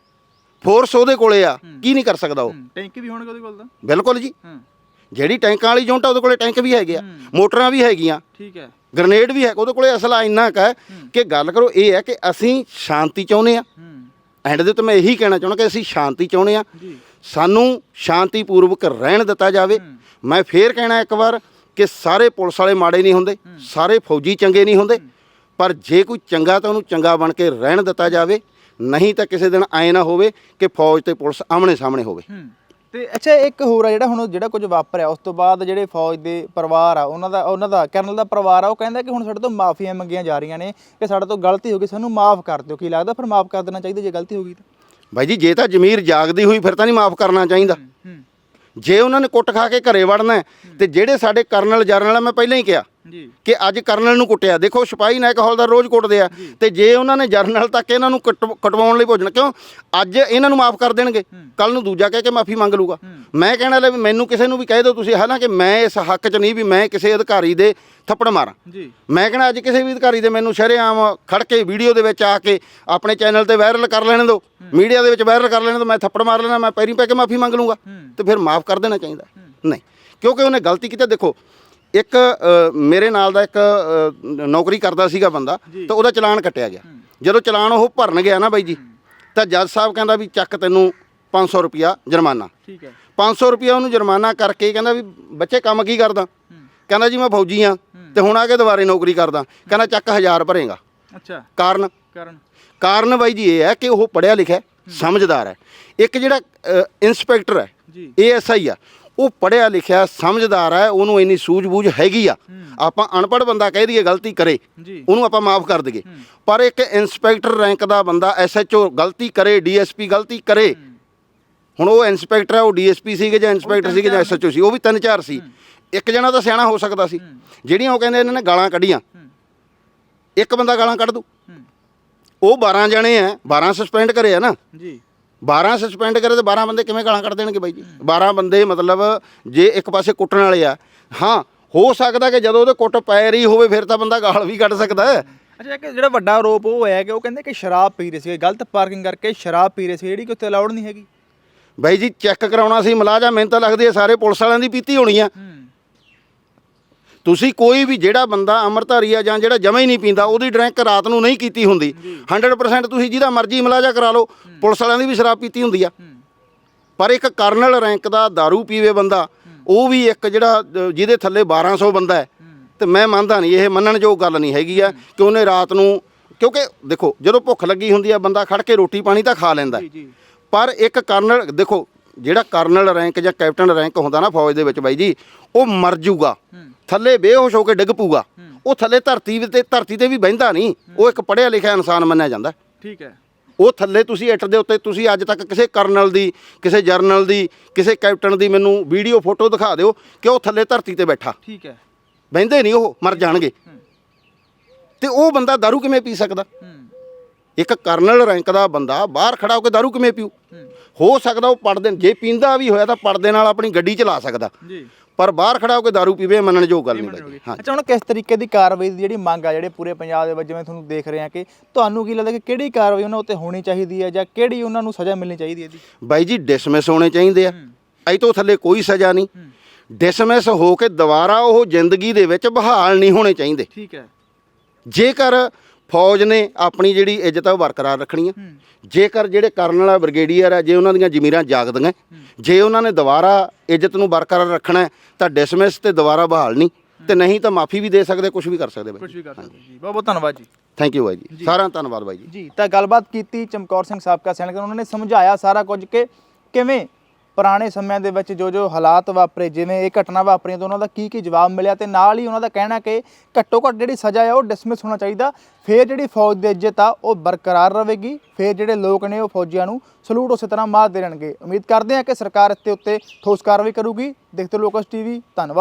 ਫੋਰਸ ਉਹਦੇ ਕੋਲੇ ਆ। ਕੀ ਨਹੀਂ ਕਰ ਸਕਦਾ ਉਹ। ਟੈਂਕ ਵੀ ਹੋਣਗੇ ਉਹਦੇ ਕੋਲ ਤਾਂ? ਬਿਲਕੁਲ ਜੀ। ਜਿਹੜੀ ਟੈਂਕਾਂ ਵਾਲੀ ਆ ਉਹਦੇ ਕੋਲੇ ਟੈਂਕ ਵੀ ਹੈਗੇ ਆ। ਮੋਟਰਾਂ ਵੀ ਹੈਗੀਆਂ। ਠੀਕ ਹੈ। ਗ੍ਰਨੇਡ ਵੀ ਹੈ। ਉਹਦੇ ਕੋਲੇ ਅਸਲਾ ਇੰਨਾ ਕੁ ਹੈ ਕਿ ਗੱਲ ਕਰੋ ਇਹ ਹੈ ਕਿ ਅਸੀਂ ਸ਼ਾਂਤੀ ਚਾਹੁੰਦੇ ਆ ਹੂੰ। ਐਂਡ ਦੇ ਉੱਤੇ ਮੈਂ ਇਹੀ ਕਹਿਣਾ ਚਾਹੁੰਦਾ ਕਿ ਅਸੀਂ ਸ਼ਾਂਤੀ ਚਾਹੁੰਦੇ ਆ ਜੀ। ਸਾਨੂੰ ਸ਼ਾਂਤੀਪੂਰਵਕ ਰਹਿਣ ਦਿੱਤਾ ਜਾਵੇ। ਮੈਂ ਫੇਰ ਕਹਿਣਾ ਇੱਕ ਵਾਰ ਕਿ ਸਾਰੇ ਪੁਲਿਸ ਵਾਲੇ ਮਾੜੇ ਨਹੀਂ ਹੁੰਦੇ। ਸਾਰੇ ਫੌਜੀ ਚੰਗੇ ਨਹੀਂ ਹੁੰਦੇ। ਪਰ ਜੇ ਕੋਈ ਚੰਗਾ ਤਾਂ ਉਹਨੂੰ ਚੰਗਾ ਬਣ ਕੇ ਰਹਿਣ ਦਿੱਤਾ ਜਾਵੇ ਨਹੀਂ ਤਾਂ ਕਿਸੇ ਦਿਨ ਐ ਨਾ ਹੋਵੇ ਕਿ ਫੌਜ ਤੇ ਪੁਲਿਸ ਆਮਣੇ ਸਾਹਮਣੇ ਹੋਵੇ। ਤੇ ਅੱਛਾ ਇੱਕ ਹੋਰ ਆ ਜਿਹੜਾ ਹੁਣ ਜਿਹੜਾ ਕੁਝ ਵਾਪਰਿਆ ਉਸ ਤੋਂ ਬਾਅਦ ਜਿਹੜੇ ਫੌਜ ਦੇ ਪਰਿਵਾਰ ਆ ਉਹਨਾਂ ਦਾ ਉਹਨਾਂ ਦਾ ਕਰਨਲ ਦਾ ਪਰਿਵਾਰ ਆ ਉਹ ਕਹਿੰਦਾ ਕਿ ਹੁਣ ਸਾਡੇ ਤੋਂ ਮਾਫੀਆਂ ਮੰਗੀਆਂ ਜਾ ਰਹੀਆਂ ਨੇ ਕਿ ਸਾਡੇ ਤੋਂ ਗਲਤੀ ਹੋ ਗਈ ਸਾਨੂੰ ਮਾਫ ਕਰ ਦਿਓ। ਕੀ ਲੱਗਦਾ ਫਿਰ ਮਾਫ ਕਰ ਦੇਣਾ ਚਾਹੀਦਾ ਜੇ ਗਲਤੀ ਹੋ ਗਈ ਤਾਂ? ਬਾਈ ਜੀ ਜੇ ਤਾਂ ਜ਼ਮੀਰ ਜਾਗਦੀ ਹੋਈ ਫਿਰ ਤਾਂ ਨਹੀਂ ਮਾਫ ਕਰਨਾ ਚਾਹੀਦਾ। ਜੇ ਉਹਨਾਂ ਨੇ ਕੁੱਟ ਖਾ ਕੇ ਘਰੇ ਵੜਨਾ ਤੇ ਜਿਹੜੇ ਸਾਡੇ ਕਰਨਲ ਜਰਨਲ ਆ ਮੈਂ ਪਹਿਲਾਂ ਹੀ ਕਿਹਾ ਜੀ। ਕਿ ਅੱਜ ਕਰਨਲ ਨੂੰ ਕੁੱਟਿਆ। ਦੇਖੋ ਸਿਪਾਹੀ ਨਾਇਕ ਹੌਲਦਾਰ ਰੋਜ਼ ਕੁੱਟਦੇ ਆ। ਤੇ ਜੇ ਉਹਨਾਂ ਨੇ ਜਰਨਲ ਤੱਕ ਇਹਨਾਂ ਨੂੰ ਕਟ- ਕਟਵਾਉਣ ਲਈ ਭੋਜਨ ਕਿਉਂ? ਅੱਜ ਇਹਨਾਂ ਨੂੰ ਮਾਫ ਕਰ ਦੇਣਗੇ। ਕੱਲ ਨੂੰ ਦੂਜਾ ਕਹਿ ਕੇ ਮਾਫੀ ਮੰਗ ਲੂਗਾ। ਮੈਂ ਕਹਿਣਾ ਲੈ ਵੀ ਮੈਨੂੰ ਕਿਸੇ ਨੂੰ ਵੀ ਕਹਿ ਦਿਓ ਤੁਸੀਂ ਹਾਲਾਂਕਿ ਮੈਂ ਇਸ ਹੱਕ 'ਚ ਨਹੀਂ ਵੀ ਮੈਂ ਕਿਸੇ ਅਧਿਕਾਰੀ ਦੇ ਥੱਪੜ ਮਾਰਾਂ। ਜੀ। ਮੈਂ ਕਹਿਣਾ ਅੱਜ ਕਿਸੇ ਵੀ ਅਧਿਕਾਰੀ ਦੇ ਮੈਨੂੰ ਸ਼ਰੇਆਮ ਖੜ ਕੇ ਵੀਡੀਓ ਦੇ ਵਿੱਚ ਆ ਕੇ ਆਪਣੇ ਚੈਨਲ ਤੇ ਵਾਇਰਲ ਕਰ ਲੈਣ ਦਿਓ। ਮੀਡੀਆ ਦੇ ਵਿੱਚ ਵਾਇਰਲ ਕਰ ਲੈਣ ਦਿਓ ਮੈਂ ਥੱਪੜ ਮਾਰ ਲੈਣਾ ਮੈਂ ਪੈਰੀ ਪੈ ਕੇ ਮਾਫੀ ਮੰਗ ਲੂੰਗਾ। ਤੇ ਫਿਰ ਮਾਫ ਕਰ ਦੇਣਾ ਚਾਹੀਦਾ। ਨਹੀਂ। ਕਿਉਂਕਿ ਉਹਨੇ ਗਲਤੀ ਕੀਤੀ ਦੇਖੋ ਇੱਕ ਮੇਰੇ ਨਾਲ ਦਾ ਇੱਕ ਨੌਕਰੀ ਕਰਦਾ ਸੀਗਾ ਬੰਦਾ ਤਾਂ ਉਹਦਾ ਚਲਾਨ ਕੱਟਿਆ ਗਿਆ। ਜਦੋਂ ਚਲਾਨ ਉਹ ਭਰਨ ਗਿਆ ਨਾ ਬਾਈ ਜੀ ਤਾਂ ਜੱਜ ਸਾਹਿਬ ਕਹਿੰਦਾ ਵੀ ਚੱਕ ਤੈਨੂੰ 500 ਰੁਪਿਆ ਜੁਰਮਾਨਾ। ਠੀਕ ਹੈ। 500 ਰੁਪਿਆ ਉਹਨੂੰ ਜੁਰਮਾਨਾ ਕਰਕੇ ਕਹਿੰਦਾ ਵੀ ਬੱਚੇ ਕੰਮ ਕੀ ਕਰਦਾ? ਕਹਿੰਦਾ ਜੀ ਮੈਂ ਫੌਜੀ ਆ ਤੇ ਹੁਣ ਆ ਕੇ ਦੁਬਾਰੇ ਨੌਕਰੀ ਕਰਦਾ। ਕਹਿੰਦਾ ਚੱਕ 1000 ਭਰੇਗਾ। ਅੱਛਾ। ਕਾਰਨ? ਕਰਨ? ਕਾਰਨ ਬਾਈ ਜੀ ਇਹ ਹੈ ਕਿ ਉਹ ਪੜਿਆ ਲਿਖਿਆ ਸਮਝਦਾਰ ਹੈ। ਇੱਕ ਜਿਹੜਾ ਇੰਸਪੈਕਟਰ ਹੈ ਜੀ। ਏਐਸਆਈ ਆ ਉਹ ਪੜਿਆ ਲਿਖਿਆ ਸਮਝਦਾਰ ਹੈ ਉਹਨੂੰ ਇੰਨੀ ਸੂਝ-ਬੂਝ ਹੈਗੀ ਆ। ਆਪਾਂ ਅਨਪੜ੍ਹ ਬੰਦਾ ਕਹਿ ਦਈਏ ਗਲਤੀ ਕਰੇ। ਉਹਨੂੰ ਆਪਾਂ ਮਾਫ ਕਰ ਦਈਏ। ਪਰ ਇੱਕ ਇੰਸਪੈਕਟਰ ਰੈਂਕ ਦਾ ਬੰਦਾ ਐਸਐਚਓ ਗਲਤੀ ਕਰੇ ਡੀਐਸਪੀ ਗਲਤੀ ਕਰੇ। ਹੁਣ ਉਹ ਇੰਸਪੈਕਟਰ ਹੈ ਉਹ ਡੀਐਸਪੀ ਸੀਗੇ ਜਾਂ ਇੰਸਪੈਕਟਰ ਸੀਗੇ ਜਾਂ ਐਸਐਚਓ ਸੀ ਉਹ ਵੀ ਤਿੰਨ ਚਾਰ ਸੀ। ਇੱਕ ਜਣਾ ਤਾਂ ਸਿਆਣਾ ਹੋ ਸਕਦਾ ਸੀ। ਜਿਹੜੀਆਂ ਉਹ ਕਹਿੰਦੇ ਇਹਨਾਂ ਨੇ ਗਾਲਾਂ ਕੱਢੀਆਂ। ਇੱਕ ਬੰਦਾ ਗਾਲਾਂ ਕੱਢ ਦੂ। ਉਹ 12 ਜਣੇ ਆ 12 ਸਸਪੈਂਡ ਕਰੇ ਆ ਨਾ। ਜੀ। 12 ਸਸਪੈਂਡ ਕਰੇ ਤੇ 12 ਬੰਦੇ ਕਿਵੇਂ ਗਾਲਾਂ ਕੱਢ ਦੇਣਗੇ ਬਾਈ ਜੀ? 12 ਬੰਦੇ ਮਤਲਬ ਜੇ ਇੱਕ ਪਾਸੇ ਕੁੱਟਣ ਵਾਲੇ ਆ ਹਾਂ ਹੋ ਸਕਦਾ ਕਿ ਜਦੋਂ ਉਹਦੇ ਕੁੱਟ ਪੈ ਰਹੀ ਹੋਵੇ ਫਿਰ ਤਾਂ ਬੰਦਾ ਗਾਲ ਵੀ ਕੱਢ ਸਕਦਾ ਹੈ। ਅੱਛਾ ਇੱਕ ਜਿਹੜਾ ਵੱਡਾ ਆਰੋਪ ਉਹ ਹੈ ਕਿ ਉਹ ਕਹਿੰਦੇ ਕਿ ਸ਼ਰਾਬ ਪੀ ਰਹੇ ਸੀ ਗਲਤ ਪਾਰਕਿੰਗ ਕਰਕੇ ਸ਼ਰਾਬ ਪੀ ਰਹੇ ਸੀ ਜਿਹੜੀ ਕਿ ਉੱਥੇ ਅਲਾਉਡ ਨਹੀਂ ਹੈਗੀ। ਬਾਈ ਜੀ ਚੈੱਕ ਕਰਾਉਣਾ ਸੀ ਮਲਾਜਾ ਮੈਨੂੰ ਤਾਂ ਲੱਗਦੀ ਹੈ ਸਾਰੇ ਪੁਲਿਸ ਵਾਲਿਆਂ ਦੀ ਪੀਤੀ ਹੋਣੀ ਆ। ਤੁਸੀਂ ਕੋਈ ਵੀ ਜਿਹੜਾ ਬੰਦਾ ਅੰਮ੍ਰਿਤਧਾਰੀ ਆ ਜਾਂ ਜਿਹੜਾ ਜਮਾ ਹੀ ਨਹੀਂ ਪੀਂਦਾ ਉਹਦੀ ਡਰਿੰਕ ਰਾਤ ਨੂੰ ਨਹੀਂ ਕੀਤੀ ਹੁੰਦੀ। 100% ਤੁਸੀਂ ਜਿਹਦਾ ਮਰਜ਼ੀ ਮਲਾਜਾ ਕਰਾ ਲਓ ਪੁਲਿਸ ਵਾਲਿਆਂ ਦੀ ਵੀ ਸ਼ਰਾਬ ਪੀਤੀ ਹੁੰਦੀ ਆ। ਪਰ ਇੱਕ ਕਰਨਲ ਰੈਂਕ ਦਾ दारू ਪੀਵੇ ਬੰਦਾ ਉਹ ਵੀ ਇੱਕ ਜਿਹੜਾ ਜਿਹਦੇ ਥੱਲੇ 1200 ਬੰਦਾ ਹੈ। ਤੇ ਮੈਂ ਮੰਨਦਾ ਨਹੀਂ ਇਹ ਮੰਨਣਯੋਗ ਗੱਲ ਨਹੀਂ ਹੈਗੀ ਆ ਕਿ ਉਹਨੇ ਰਾਤ ਨੂੰ ਕਿਉਂਕਿ ਦੇਖੋ ਜਦੋਂ ਭੁੱਖ ਲੱਗੀ ਹੁੰਦੀ ਆ ਬੰਦਾ ਖੜ ਕੇ ਰੋਟੀ ਪਾਣੀ ਤਾਂ ਖਾ ਲੈਂਦਾ। ਜੀ ਜੀ। ਪਰ ਇੱਕ ਕਰਨਲ ਦੇਖੋ ਜਿਹੜਾ ਕਰਨਲ ਰੈਂਕ ਜਾਂ ਕੈਪਟਨ ਰੈਂਕ ਹੁੰਦਾ ਨਾ ਫੌਜ ਦੇ ਵਿੱਚ ਬਾਈ ਜੀ ਉਹ ਮਰ ਜੂਗਾ ਥੱਲੇ ਬੇਹੋਸ਼ ਹੋ ਕੇ ਡਿੱਗ ਪੂਗਾ ਉਹ ਥੱਲੇ ਧਰਤੀ ਤੇ ਧਰਤੀ ਤੇ ਵੀ ਬਹਿੰਦਾ ਨਹੀਂ ਉਹ ਇੱਕ ਪੜ੍ਹਿਆ ਲਿਖਿਆ ਇਨਸਾਨ ਮੰਨਿਆ ਜਾਂਦਾ ਠੀਕ ਹੈ ਉਹ ਥੱਲੇ ਤੁਸੀਂ ਇੱਟ ਦੇ ਉੱਤੇ ਤੁਸੀਂ ਅੱਜ ਤੱਕ ਕਿਸੇ ਕਰਨਲ ਦੀ ਕਿਸੇ ਜਰਨਲ ਦੀ ਕਿਸੇ ਕੈਪਟਨ ਦੀ ਮੈਨੂੰ ਵੀਡੀਓ ਫੋਟੋ ਦਿਖਾ ਦਿਓ ਕਿ ਉਹ ਥੱਲੇ ਧਰਤੀ ਤੇ ਬੈਠਾ ਠੀਕ ਹੈ ਬਹਿੰਦੇ ਨਹੀਂ ਉਹ ਮਰ ਜਾਣਗੇ ਤੇ ਉਹ ਬੰਦਾ दारू ਕਿਵੇਂ ਪੀ ਸਕਦਾ ਹੂੰ ਇੱਕ ਕਰਨਲ ਰੈਂਕ ਦਾ ਬੰਦਾ ਬਾਹਰ ਖੜਾ ਹੋ ਕੇ दारू ਕਿਵੇਂ ਪੀਊ ਹੋ ਸਕਦਾ ਉਹ ਪੜਦੇ ਜੇ ਪੀਂਦਾ ਵੀ ਹੋਇਆ ਤਾਂ ਪੜਦੇ ਨਾਲ ਆਪਣੀ ਗੱਡੀ ਚਲਾ ਸਕਦਾ। ਜੀ। ਪਰ ਬਾਹਰ ਖੜਾ ਹੋ ਕੇ दारू ਪੀਵੇ ਇਹ ਮੰਨਣਯੋਗ ਗੱਲ ਨਹੀਂ ਬਾਈ ਹਾਂ ਅੱਛਾ ਹੁਣ ਕਿਸ ਤਰੀਕੇ ਦੀ ਕਾਰਵਾਈ ਦੀ ਜਿਹੜੀ ਮੰਗ ਆ ਜਿਹੜੇ ਪੂਰੇ ਪੰਜਾਬ ਦੇ ਵਿੱਚ ਜਿਵੇਂ ਤੁਹਾਨੂੰ ਦੇਖ ਰਹੇ ਆ ਕਿ ਤੁਹਾਨੂੰ ਕੀ ਲੱਗਦਾ ਕਿ ਕਿਹੜੀ ਕਾਰਵਾਈ ਉਹਨਾਂ ਉੱਤੇ ਹੋਣੀ ਚਾਹੀਦੀ ਹੈ ਜਾਂ ਕਿਹੜੀ ਉਹਨਾਂ ਨੂੰ ਸਜ਼ਾ ਮਿਲਣੀ ਚਾਹੀਦੀ ਹੈ ਇਹਦੀ? ਬਾਈ ਜੀ ਡਿਸਮਿਸ ਹੋਣੇ ਚਾਹੀਦੇ ਆ। ਅਜ ਤੋਂ ਥੱਲੇ ਕੋਈ ਸਜ਼ਾ ਨਹੀਂ। ਡਿਸਮਿਸ ਹੋ ਕੇ ਦੁਬਾਰਾ ਉਹ ਜ਼ਿੰਦਗੀ ਦੇ ਵਿੱਚ ਬਹਾਲ ਨਹੀਂ ਹੋਣੇ ਚਾਹੀਦੇ। ਠੀਕ ਹੈ। ਜੇਕਰ ਫੌਜ ਨੇ ਆਪਣੀ ਜਿਹੜੀ ਇੱਜ਼ਤ ਆ ਉਹ ਬਰਕਰਾਰ ਰੱਖਣੀ ਆ। ਜੇਕਰ ਜਿਹੜੇ ਕਰਨਲ ਆ ਬ੍ਰਿਗੇਡੀਅਰ ਆ ਜੇ ਉਹਨਾਂ ਦੀਆਂ ਜ਼ਮੀਰਾਂ ਜਾਗਦੀਆਂ ਜੇ ਉਹਨਾਂ ਨੇ ਦੁਬਾਰਾ ਇੱਜ਼ਤ ਨੂੰ ਬਰਕਰਾਰ ਰੱਖਣਾ ਹੈ, ਤਾਂ ਡਿਸਮਿਸ ਤੇ ਦੁਬਾਰਾ ਬਹਾਲ ਨਹੀਂ। ਤੇ ਨਹੀਂ ਤਾਂ ਮਾਫੀ ਵੀ ਦੇ ਸਕਦੇ ਕੁਝ ਵੀ ਕਰ ਸਕਦੇ ਬਾਈ ਕੁਝ ਵੀ ਕਰ ਸਕਦੇ। ਜੀ ਬਹੁਤ ਬਹੁਤ ਧੰਨਵਾਦ ਜੀ। ਥੈਂਕ ਯੂ ਬਾਈ ਜੀ। ਸਾਰਿਆਂ ਦਾ ਧੰਨਵਾਦ ਬਾਈ ਜੀ। ਜੀ ਤਾਂ ਗੱਲਬਾਤ ਕੀਤੀ ਚਮਕੌਰ ਸਿੰਘ ਸਾਬਕਾ ਸੈਨਿਕ ਉਹਨਾਂ ਨੇ ਸਮਝਾਇਆ ਸਾਰਾ ਕੁਝ ਕਿ ਕਿਵੇਂ ਪੁਰਾਣੇ ਸਮਿਆਂ ਦੇ ਵਿੱਚ ਜੋ ਜੋ ਹਾਲਾਤ ਵਾਪਰੇ, ਜਿਵੇਂ ਇਹ ਘਟਨਾ ਵਾਪਰੀਆਂ ਤਾਂ ਉਹਨਾਂ ਦਾ ਕੀ ਕੀ ਜਵਾਬ ਮਿਲਿਆ ਤੇ ਨਾਲ ਹੀ ਉਹਨਾਂ ਦਾ ਕਹਿਣਾ ਕਿ ਘੱਟੋ ਘੱਟ ਜਿਹੜੀ ਸਜ਼ਾ ਹੈ ਉਹ ਡਿਸਮਿਸ ਹੋਣਾ ਚਾਹੀਦਾ। ਫਿਰ ਜਿਹੜੀ ਫੌਜ ਦੀ ਇੱਜ਼ਤ ਆ, ਉਹ ਬਰਕਰਾਰ ਰਹੇਗੀ। ਫਿਰ ਜਿਹੜੇ ਲੋਕ ਨੇ ਉਹ ਫੌਜੀਆਂ ਨੂੰ ਸਲੂਟ ਉਸੇ ਤਰ੍ਹਾਂ ਮਾਰਦੇ ਰਹਿਣਗੇ। ਉਮੀਦ ਕਰਦੇ ਹਾਂ ਕਿ ਸਰਕਾਰ ਇੱਥੇ ਉੱਤੇ ਠੋਸ ਕਾਰਵਾਈ ਕਰੂਗੀ। ਦੇਖਦੇ ਲੋਕਸ ਟੀਵੀ, ਧੰਨਵਾਦ।